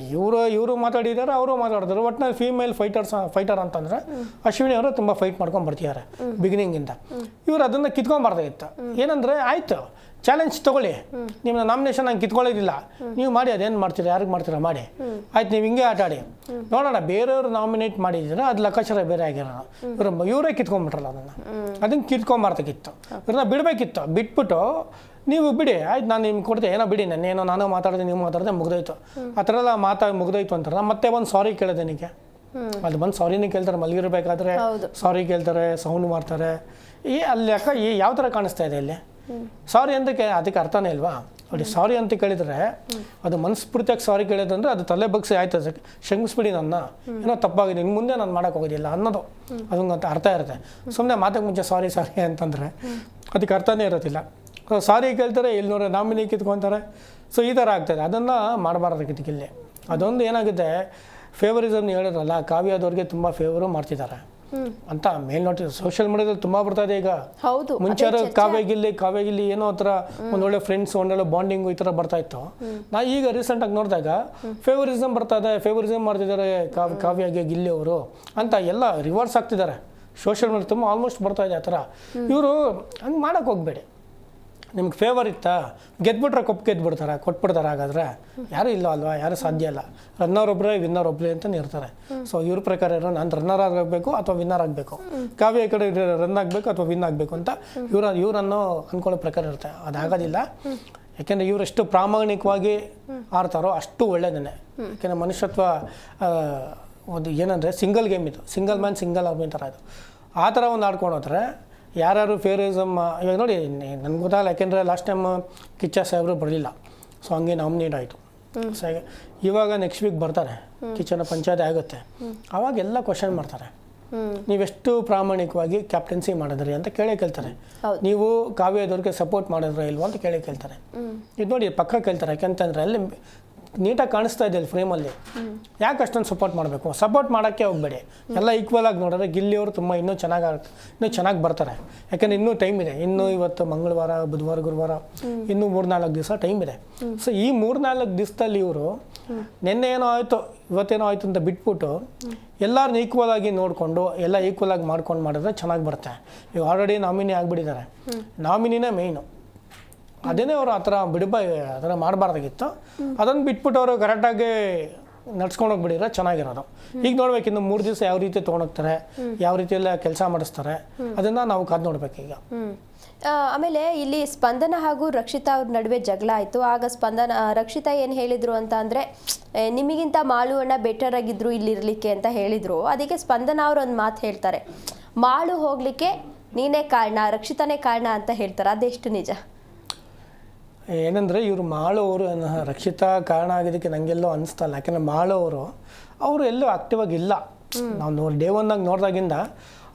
ಇವರು ಇವರು ಮಾತಾಡಿದಾರೆ ಅವರು ಮಾತಾಡಿದ್ರು. ಒಟ್ನಲ್ಲಿ ಫೀಮೇಲ್ ಫೈಟರ್ಸ್ ಫೈಟರ್ ಅಂತಂದ್ರೆ ಅಶ್ವಿನಿ ಅವರು ತುಂಬ ಫೈಟ್ ಮಾಡ್ಕೊಂಡು ಬರ್ತಿದ್ದಾರೆ ಬಿಗಿನಿಂಗಿಂದ ಇವ್ರು ಅದನ್ನು ಕಿತ್ಕೊಂಬಾರ್ದಾಗಿತ್ತು. ಏನಂದ್ರೆ ಆಯ್ತು. ಚಾಲೆಂಜ್ ತಗೊಳ್ಳಿ. ನಿಮ್ಮ ನಾಮಿನೇಷನ್ ನಂಗೆ ಕಿತ್ಕೊಳ್ಳೋದಿಲ್ಲ. ನೀವು ಮಾಡಿ ಅದೇನು ಮಾಡ್ತೀರ ಯಾರಿಗೆ ಮಾಡ್ತೀರಾ ಮಾಡಿ. ಆಯ್ತು ನೀವು ಹಿಂಗೆ ಆಟ ಆಡಿ ನೋಡೋಣ ಬೇರೆಯವ್ರು ನಾಮಿನೇಟ್ ಮಾಡಿದ್ರೆ ಅದು ಲೆಕ್ಕಾಚಾರ ಬೇರೆ ಆಗಿರೋಣ. ಇವ್ರು ಇವರೇ ಕಿತ್ಕೊಂಡ್ಬಿಟ್ರಲ್ಲ ಅದನ್ನು. ಅದನ್ನು ಕಿತ್ಕೊಂಬಾರ್ದಾಗಿತ್ತು ಇವ್ರನ್ನ ಬಿಡಬೇಕಿತ್ತು. ಬಿಟ್ಬಿಟ್ಟು ನೀವು ಬಿಡಿ. ಆಯ್ತು ನಾನು ನಿಮ್ಗೆ ಕೊಡ್ತೆ. ಏನೋ ಬಿಡಿ ನಾನೇನೋ ನಾನು ಮಾತಾಡಿದೆ ನೀವು ಮಾತಾಡಿದೆ ಮುಗ್ದೋಯ್ತು. ಆ ಥರ ಎಲ್ಲ ಮಾತಾ ಮುಗ್ದೋಯ್ತು ಅಂತಾರಲ್ಲ ಮತ್ತೆ ಒಂದು ಸಾರಿ ಕೇಳಿದೆ ನಿಮಗೆ ಅದು ಬಂದು ಸಾರಿನೇ ಕೇಳ್ತಾರೆ ಮಲಗಿರ್ಬೇಕಾದ್ರೆ. ಸಾರಿ ಕೇಳ್ತಾರೆ ಸೌಂಡ್ ಮಾಡ್ತಾರೆ. ಈ ಅಲ್ಲಿ ಅಕ್ಕ ಈ ಯಾವ ಥರ ಕಾಣಿಸ್ತಾ ಇದೆ ಇಲ್ಲಿ ಸಾರಿ ಅಂತ ಕೇ ಅದಕ್ಕೆ ಅರ್ಥನೇ ಇಲ್ವಾ? ನೋಡಿ ಸಾರಿ ಅಂತ ಕೇಳಿದರೆ ಅದು ಮನಸ್ಫೂರ್ತಿಯಾಗಿ ಸಾರಿ ಕೇಳಿದಂದ್ರೆ ಅದು ತಲೆ ಬಗ್ಸಿ ಆಯ್ತು ಅದಕ್ಕೆ ಕ್ಷಮಿಸ್ಬಿಡಿ ನನ್ನ. ಏನೋ ತಪ್ಪಾಗಿದೆ ಇನ್ನು ಮುಂದೆ ನಾನು ಮಾಡೋಕೆ ಹೋಗೋದಿಲ್ಲ ಅನ್ನೋದು. ಅದೊಂದು ಅರ್ಥ ಇರುತ್ತೆ. ಸುಮ್ಮನೆ ಮಾತಕ್ಕೆ ಮುಂಚೆ ಸಾರಿ ಸಾರಿ ಅಂತಂದರೆ ಅದಕ್ಕೆ ಅರ್ಥನೇ ಇರೋದಿಲ್ಲ. ಸಾರಿ ಕೇಳ್ತಾರೆ ಇಲ್ಲಿ ನಾಮಿನಿ ಕಿತ್ಕೊತಾರೆ. ಸೊ ಈ ಥರ ಆಗ್ತದೆ ಅದನ್ನು ಮಾಡಬಾರ್ದು ಇಲ್ಲಿ. ಅದೊಂದು ಏನಾಗುತ್ತೆ ಫೇವರಿಸಮ್ ಹೇಳಿದ್ರಲ್ಲ ಕಾವ್ಯದವ್ರಿಗೆ ತುಂಬ ಫೇವರು ಮಾಡ್ತಿದ್ದಾರೆ. ಅಂತ ಮೇಲ್ನೋಟ ಸೋಷಿಯಲ್ ಮೀಡಿಯಾದಲ್ಲಿ ತುಂಬಾ ಬರ್ತಾ ಇದೆ ಈಗ. ಹೌದು ಮುಂಚೆ ಕಾವ್ಯ ಗಿಲ್ಲಿ ಕಾವ್ಯ ಗಿಲ್ಲಿ ಏನೋ ಆ ಥರ ಒಂದೊಳ್ಳೆ ಫ್ರೆಂಡ್ಸ್ ಒಂದೊಳ್ಳೆ ಬಾಂಡಿಂಗು ಈ ಥರ ಬರ್ತಾ ಇತ್ತು. ನಾ ಈಗ ರೀಸೆಂಟ್ ಆಗಿ ನೋಡಿದಾಗ ಫೇವರಿಸಮ್ ಬರ್ತಾ ಇದೆ ಫೇವರಿಸಮ್ ಮಾಡ್ತಿದ್ದಾರೆ ಕಾವ್ಯ ಕಾವ್ಯಗೆ ಗಿಲ್ಲಿ ಅವರು ಅಂತ ಎಲ್ಲ ರಿವರ್ಸ್ ಆಗ್ತಿದ್ದಾರೆ ಸೋಷಿಯಲ್ ಮೀಡಿಯಾ ತುಂಬ ಆಲ್ಮೋಸ್ಟ್ ಬರ್ತಾ ಇದೆ ಆ ಥರ ಇವರು ಹಂಗೆ ಮಾಡೋಕೆ ಹೋಗಬೇಡಿ. ನಿಮ್ಗೆ ಫೇವರ್ ಇತ್ತಾ? ಗೆದ್ಬಿಟ್ರೆ ಕೊಪ್ಪು ಗೆದ್ಬಿಡ್ತಾರೆ? ಕೊಟ್ಬಿಡ್ತಾರೆ ಹಾಗಾದ್ರೆ? ಯಾರು ಇಲ್ಲ ಅಲ್ವಾ? ಯಾರು ಸಾಧ್ಯ ಇಲ್ಲ. ರನ್ನರ್ ಒಬ್ಬರೇ ವಿನ್ನರ್ ಒಬ್ಬರೇ ಅಂತ ಇರ್ತಾರೆ. ಸೊ ಇವ್ರ ಪ್ರಕಾರ ಏನೋ ನಾನು ರನ್ನರ್ ಆಗಬೇಕು ಅಥವಾ ವಿನ್ನರ್ ಆಗಬೇಕು? ಕಾವ್ಯ ಈ ಕಡೆ ರನ್ ಆಗಬೇಕು ಅಥವಾ ವಿನ್ ಆಗಬೇಕು ಅಂತ ಇವ್ರ, ಇವ್ರನ್ನೋ ಅನ್ಕೊಳ್ಳೋ ಪ್ರಕಾರ ಇರುತ್ತೆ. ಅದಾಗೋದಿಲ್ಲ. ಯಾಕೆಂದರೆ ಇವರೆಷ್ಟು ಪ್ರಾಮಾಣಿಕವಾಗಿ ಆಡ್ತಾರೋ ಅಷ್ಟು ಒಳ್ಳೆಯದೇ ಯಾಕೆಂದರೆ ಮನುಷ್ಯತ್ವ ಒಂದು ಏನಂದರೆ ಸಿಂಗಲ್ ಗೇಮ್ ಇದು. ಸಿಂಗಲ್ ಮ್ಯಾನ್ ಸಿಂಗಲ್ ಆರ್ಮಿ ಥರ ಇದು. ಆ ಥರ ಒಂದು ಆಡ್ಕೊಂಡು ಹೋದ್ರೆ ಯಾರ್ಯಾರು ಫೇವರಿಸಮ್ ಇವಾಗ ನೋಡಿ ನನ್ಗೆ ಗೊತ್ತಾಗಲ್ಲ ಯಾಕೆಂದರೆ ಲಾಸ್ಟ್ ಟೈಮ್ ಕಿಚ್ಚ ಸಾಹೇಬರು ಬರಲಿಲ್ಲ. ಸೊ ಹಂಗೆ ನಾಮಿನೇಟ್ ಆಯಿತು. ಸೊ ಇವಾಗ ನೆಕ್ಸ್ಟ್ ವೀಕ್ ಬರ್ತಾರೆ. ಕಿಚನ ಪಂಚಾಯತ್ ಆಗುತ್ತೆ. ಅವಾಗ ಎಲ್ಲ ಕ್ವಶನ್ ಮಾಡ್ತಾರೆ. ನೀವೆಷ್ಟು ಪ್ರಾಮಾಣಿಕವಾಗಿ ಕ್ಯಾಪ್ಟನ್ಸಿ ಮಾಡಿದ್ರಿ ಅಂತ ಕೇಳೇ ಕೇಳ್ತಾರೆ. ನೀವು ಕಾವ್ಯದವ್ರಿಗೆ ಸಪೋರ್ಟ್ ಮಾಡಿದ್ರ ಇಲ್ವಾ ಅಂತ ಕೇಳಿ ಕೇಳ್ತಾರೆ. ಇದು ನೋಡಿ ಪಕ್ಕ ಕೇಳ್ತಾರೆ. ಯಾಕೆಂತಂದ್ರೆ ಅಲ್ಲಿ ನೀಟಾಗಿ ಕಾಣಿಸ್ತಾ ಇದೆ ಅಲ್ಲಿ ಫ್ರೇಮಲ್ಲಿ. ಯಾಕೆ ಅಷ್ಟೊಂದು ಸಪೋರ್ಟ್ ಮಾಡಬೇಕು? ಸಪೋರ್ಟ್ ಮಾಡೋಕ್ಕೆ ಹೋಗಬೇಡಿ. ಎಲ್ಲ ಈಕ್ವಲ್ ಆಗಿ ನೋಡಿದ್ರೆ ಗಿಲ್ಲಿಯವರು ತುಂಬ ಇನ್ನೂ ಚೆನ್ನಾಗಿ ಇನ್ನೂ ಚೆನ್ನಾಗಿ ಬರ್ತಾರೆ. ಯಾಕಂದ್ರೆ ಇನ್ನೂ ಟೈಮ್ ಇದೆ. ಇನ್ನೂ ಇವತ್ತು ಮಂಗಳವಾರ ಬುಧವಾರ ಗುರುವಾರ ಇನ್ನೂ ಮೂರ್ನಾಲ್ಕು ದಿವಸ ಟೈಮ್ ಇದೆ. ಸೊ ಈ ಮೂರ್ನಾಲ್ಕು ದಿವಸದಲ್ಲಿ ಇವರು ನಿನ್ನೆ ಏನೋ ಆಯಿತು ಇವತ್ತೇನೋ ಆಯಿತು ಅಂತ ಬಿಟ್ಬಿಟ್ಟು ಎಲ್ಲರನ್ನ ಈಕ್ವಲ್ ಆಗಿ ನೋಡಿಕೊಂಡು ಎಲ್ಲ ಈಕ್ವಲ್ ಆಗಿ ಮಾಡ್ಕೊಂಡು ಮಾಡಿದ್ರೆ ಚೆನ್ನಾಗಿ ಬರುತ್ತೆ. ಈಗ ಆಲ್ರೆಡಿ ನಾಮಿನಿ ಆಗಿಬಿಟ್ಟಿದ್ದಾರೆ. ನಾಮಿನಿನೇ ಮೇಯ್ನು ಅದೇನೇ ಅವರು ಆ ಥರ ಬಿಡಬ ಆ ಥರ ಮಾಡಬಾರ್ದಾಗಿತ್ತು. ಅದನ್ನು ಬಿಟ್ಬಿಟ್ಟು ಅವರು ಕರೆಕ್ಟಾಗಿ ನಡ್ಸ್ಕೊಂಡು ಹೋಗ್ಬಿಡಿದ್ರೆ ಚೆನ್ನಾಗಿರೋದು. ಈಗ ನೋಡ್ಬೇಕು, ಇನ್ನು ಮೂರು ದಿವಸ ಯಾವ ರೀತಿ ತೊಗೊಂಡೋಗ್ತಾರೆ, ಯಾವ ರೀತಿಯೆಲ್ಲ ಕೆಲಸ ಮಾಡಿಸ್ತಾರೆ, ಅದನ್ನ ನಾವು ಕಾದು ನೋಡ್ಬೇಕು ಈಗ. ಆಮೇಲೆ ಇಲ್ಲಿ ಸ್ಪಂದನ ಹಾಗೂ ರಕ್ಷಿತಾ ಅವ್ರ ನಡುವೆ ಜಗಳ ಆಯಿತು. ಆಗ ಸ್ಪಂದನ ರಕ್ಷಿತಾ ಏನು ಹೇಳಿದ್ರು ಅಂತ ಅಂದರೆ ನಿಮಗಿಂತ ಮಾಳು ಅಣ್ಣ ಬೆಟರ್ ಆಗಿದ್ರು ಇಲ್ಲಿರ್ಲಿಕ್ಕೆ ಅಂತ ಹೇಳಿದ್ರು. ಅದಕ್ಕೆ ಸ್ಪಂದನ ಅವ್ರು ಒಂದು ಮಾತು ಹೇಳ್ತಾರೆ. ಮಾಳು ಹೋಗ್ಲಿಕ್ಕೆ ನೀನೇ ಕಾರಣ, ರಕ್ಷಿತಾನೇ ಕಾರಣ ಅಂತ ಹೇಳ್ತಾರೆ. ಅದೆಷ್ಟು ನಿಜ? ಏನಂದರೆ ಇವರು ಮಾಳೋರು ಅನ್ನೋ ರಕ್ಷಿತಾ ಕಾರಣ ಆಗಿದ್ದಕ್ಕೆ ನನಗೆಲ್ಲೋ ಅನಿಸ್ತಲ್ಲ ಯಾಕೆಂದರೆ ಮಾಳೋರು ಅವರು ಎಲ್ಲೂ ಆಕ್ಟಿವ್ ಆಗಿಲ್ಲ ನಾವು ನೋಡಿ ಡೇ ಒನ್ನಾಗಿ ನೋಡಿದಾಗಿಂದ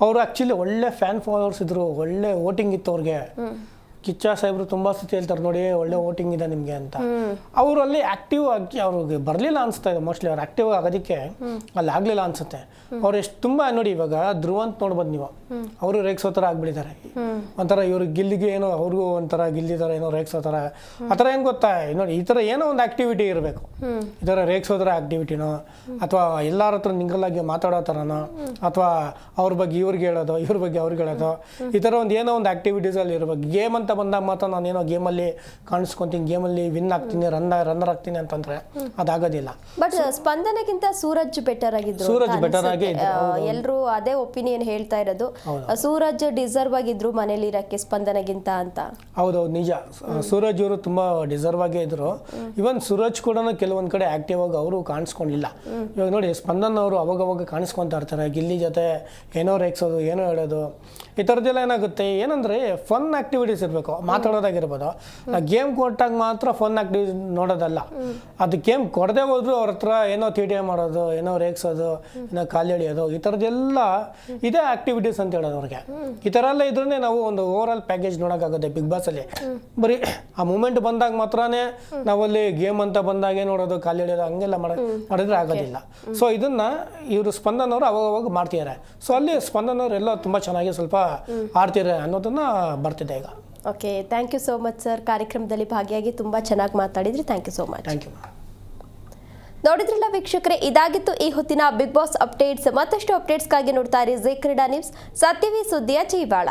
ಅವರು ಆ್ಯಕ್ಚುಲಿ ಒಳ್ಳೆ ಫ್ಯಾನ್ ಫಾಲೋವರ್ಸ್ ಇದ್ರು ಒಳ್ಳೆ ವೋಟಿಂಗ್ ಇತ್ತು ಅವ್ರಿಗೆ ಕಿಚ್ಚ ಸಾಹೇಬ್ರು ತುಂಬಾ ಸತಿ ಹೇಳ್ತಾರೆ ನೋಡಿ ಒಳ್ಳೆ ವೋಟಿಂಗ್ ಇದೆ ನಿಮಗೆ ಅಂತ. ಅವರು ಅಲ್ಲಿ ಆಕ್ಟಿವ್ ಆಗಿ ಅವ್ರಿಗೆ ಬರಲಿಲ್ಲ ಅನಿಸ್ತಾ ಇದೆ ಮೋಸ್ಟ್ಲಿ ಅವ್ರು ಆಕ್ಟಿವ್ ಆಗೋದಕ್ಕೆ ಅಲ್ಲಿ ಆಗಲಿಲ್ಲ ಅನ್ಸುತ್ತೆ. ಅವ್ರು ಎಷ್ಟು ತುಂಬಾ ನೋಡಿ ಇವಾಗ ಧ್ರುವ ಅಂತ ನೋಡ್ಬೋದು ನೀವು. ಅವರು ರೇಗ್ಸೋ ಥರ ಆಗ್ಬಿಟ್ಟಿದ್ದಾರೆ. ಒಂಥರ ಇವ್ರಿಗೆ ಗಿಲ್ಲಿಗೆ ಏನೋ ಅವ್ರಿಗೂ ಒಂಥರ ಗಿಲ್ಲಿದಾರ ಏನೋ ರೇಗ್ಸೋ ಥರ. ಆ ಥರ ಏನು ಗೊತ್ತಾ? ನೋಡಿ ಈ ಥರ ಏನೋ ಒಂದು ಆಕ್ಟಿವಿಟಿ ಇರಬೇಕು. ಈ ಥರ ರೇಗ್ಸೋ ಥರ ಆಕ್ಟಿವಿಟಿನೋ ಅಥವಾ ಎಲ್ಲರ ಹತ್ರ ನಿಂಗಲಾಗಿ ಮಾತಾಡೋ ಥರನೋ ಅಥವಾ ಅವ್ರ ಬಗ್ಗೆ ಇವ್ರಿಗೆ ಹೇಳೋದು ಇವ್ರ ಬಗ್ಗೆ ಅವ್ರಿಗೆ ಹೇಳೋದು ಈ ಥರ ಒಂದು ಏನೋ ಒಂದು ಆಕ್ಟಿವಿಟೀಸಲ್ಲಿ ಇರಬೇಕು. ಗೇಮ್ ಅಂತ ಬಂದಾಗ ಮಾತ್ರ ನಾನೇನೋ ಗೇಮಲ್ಲಿ ಕಾಣಿಸ್ಕೊತೀನಿ ಗೇಮಲ್ಲಿ ವಿನ್ ಆಗ್ತೀನಿ ರನ್ ರನ್ನರ್ ಆಗ್ತೀನಿ ಅಂತಂದ್ರೆ ಅದಾಗೋದಿಲ್ಲ. ಬಟ್ ಸ್ಪಂದನಕ್ಕಿಂತ ಸೂರಜ್ ಬೆಟರ್ ಆಗಿದ್ರು ಸೂರಜ್ ಬೆಟರ್ ಆಗಿ ಎಲ್ಲರೂ ಅದೇ ಒಪಿನಿಯನ್ ಹೇಳ್ತಾ ಇರೋದು. ಸೂರಜ್ ಡಿಸರ್ವ್ ಆಗಿದ್ರು ಮನೇಲಿ ಇರಕ್ಕೆ ಸ್ಪಂದನಗಿಂತ ಅಂತ. ಹೌದೌದು ನಿಜ. ಸೂರಜ್ ಅವರು ತುಂಬಾ ಡಿಸರ್ವ್ ಆಗೇ ಇದ್ರು. ಇವನ್ ಸೂರಜ್ ಕೂಡ ಕೆಲವೊಂದು ಕಡೆ ಆಕ್ಟಿವ್ ಆಗಿ ಅವರು ಕಾಣಿಸ್ಕೊಂಡಿಲ್ಲ. ಇವಾಗ ನೋಡಿ ಸ್ಪಂದನ್ ಅವರು ಅವಾಗ ಕಾಣಿಸ್ಕೊಂತಾ ಇರ್ತಾರೆ. ಗಿಲ್ಲಿ ಜೊತೆ ಏನೋ ರೇಗ್ಸೋದು ಏನೋ ಹೇಳೋದು. ಈ ಥರದ್ದೆಲ್ಲ ಏನಾಗುತ್ತೆ? ಏನಂದ್ರೆ ಫನ್ ಆಕ್ಟಿವಿಟೀಸ್ ಇರಬೇಕು. ಮಾಡಬೇಕು ಮಾತಾಡೋದಾಗಿರ್ಬೋದು. ಗೇಮ್ ಕೊಟ್ಟಾಗ ಮಾತ್ರ ಫೋನ್ ಹಾಕಿ ನೋಡೋದಲ್ಲ. ಅದು ಗೇಮ್ ಕೊಡದೆ ಹೋದ್ರು ಅವ್ರ ಹತ್ರ ಏನೋ ಟಿ ಟಿ ಮಾಡೋದು, ಏನೋ ರೇಗ್ಸೋದು, ಏನೋ ಕಾಲು ಎಳಿಯೋದು, ಈ ಥರದ್ದೆಲ್ಲ ಇದೇ ಆಕ್ಟಿವಿಟೀಸ್ ಅಂತ ಹೇಳೋದು ಅವ್ರಿಗೆ. ಈ ಥರ ಎಲ್ಲ ಇದ್ರೇ ನಾವು ಒಂದು ಓವರ್ ಪ್ಯಾಕೇಜ್ ನೋಡೋಕ್ಕಾಗುತ್ತೆ ಬಿಗ್ ಬಾಸಲ್ಲಿ ಬರೀ ಆ ಮೂಮೆಂಟ್ ಬಂದಾಗ ಮಾತ್ರನೇ ನಾವಲ್ಲಿ ಗೇಮ್ ಅಂತ ಬಂದಾಗೆ ನೋಡೋದು, ಕಾಲು ಎಳಿಯೋದು, ಹಂಗೆಲ್ಲ ಮಾಡೋ ಮಾಡಿದ್ರೆ ಆಗೋದಿಲ್ಲ. ಸೊ ಇದನ್ನ ಇವರು ಸ್ಪಂದನ್ ಅವರು ಅವಾಗ ಅವಾಗ ಮಾಡ್ತಿದ್ದಾರೆ. ಸೊ ಅಲ್ಲಿ ಸ್ಪಂದನ್ ಅವರು ಎಲ್ಲ ತುಂಬ ಚೆನ್ನಾಗಿ ಸ್ವಲ್ಪ ಆಡ್ತಿದ್ದಾರೆ ಅನ್ನೋದನ್ನ ಬರ್ತಿದೆ ಈಗ. Okay thank you so much sir ಕಾರ್ಯಕ್ರಮದಲ್ಲಿ ಭಾಗಿಯಾಗಿ ತುಂಬ ಚೆನ್ನಾಗಿ ಮಾತಾಡಿದ್ರಿ. Thank you so much thank you ನೋಡಿದ್ರಲ್ಲ ವೀಕ್ಷಕರೇ ಇದಾಗಿತ್ತು ಈ ಹೊತ್ತಿನ ಬಿಗ್ ಬಾಸ್ ಅಪ್ಡೇಟ್ಸ್ ಮತ್ತಷ್ಟು ಅಪ್ಡೇಟ್ಸ್ಗಾಗಿ ನೋಡ್ತಾ ಇರಿ ಜೆ ಕ್ರೀಡಾ ನ್ಯೂಸ್ ಸತ್ಯವಿ ಸುದ್ದಿಯ ಜೀವಾಳ.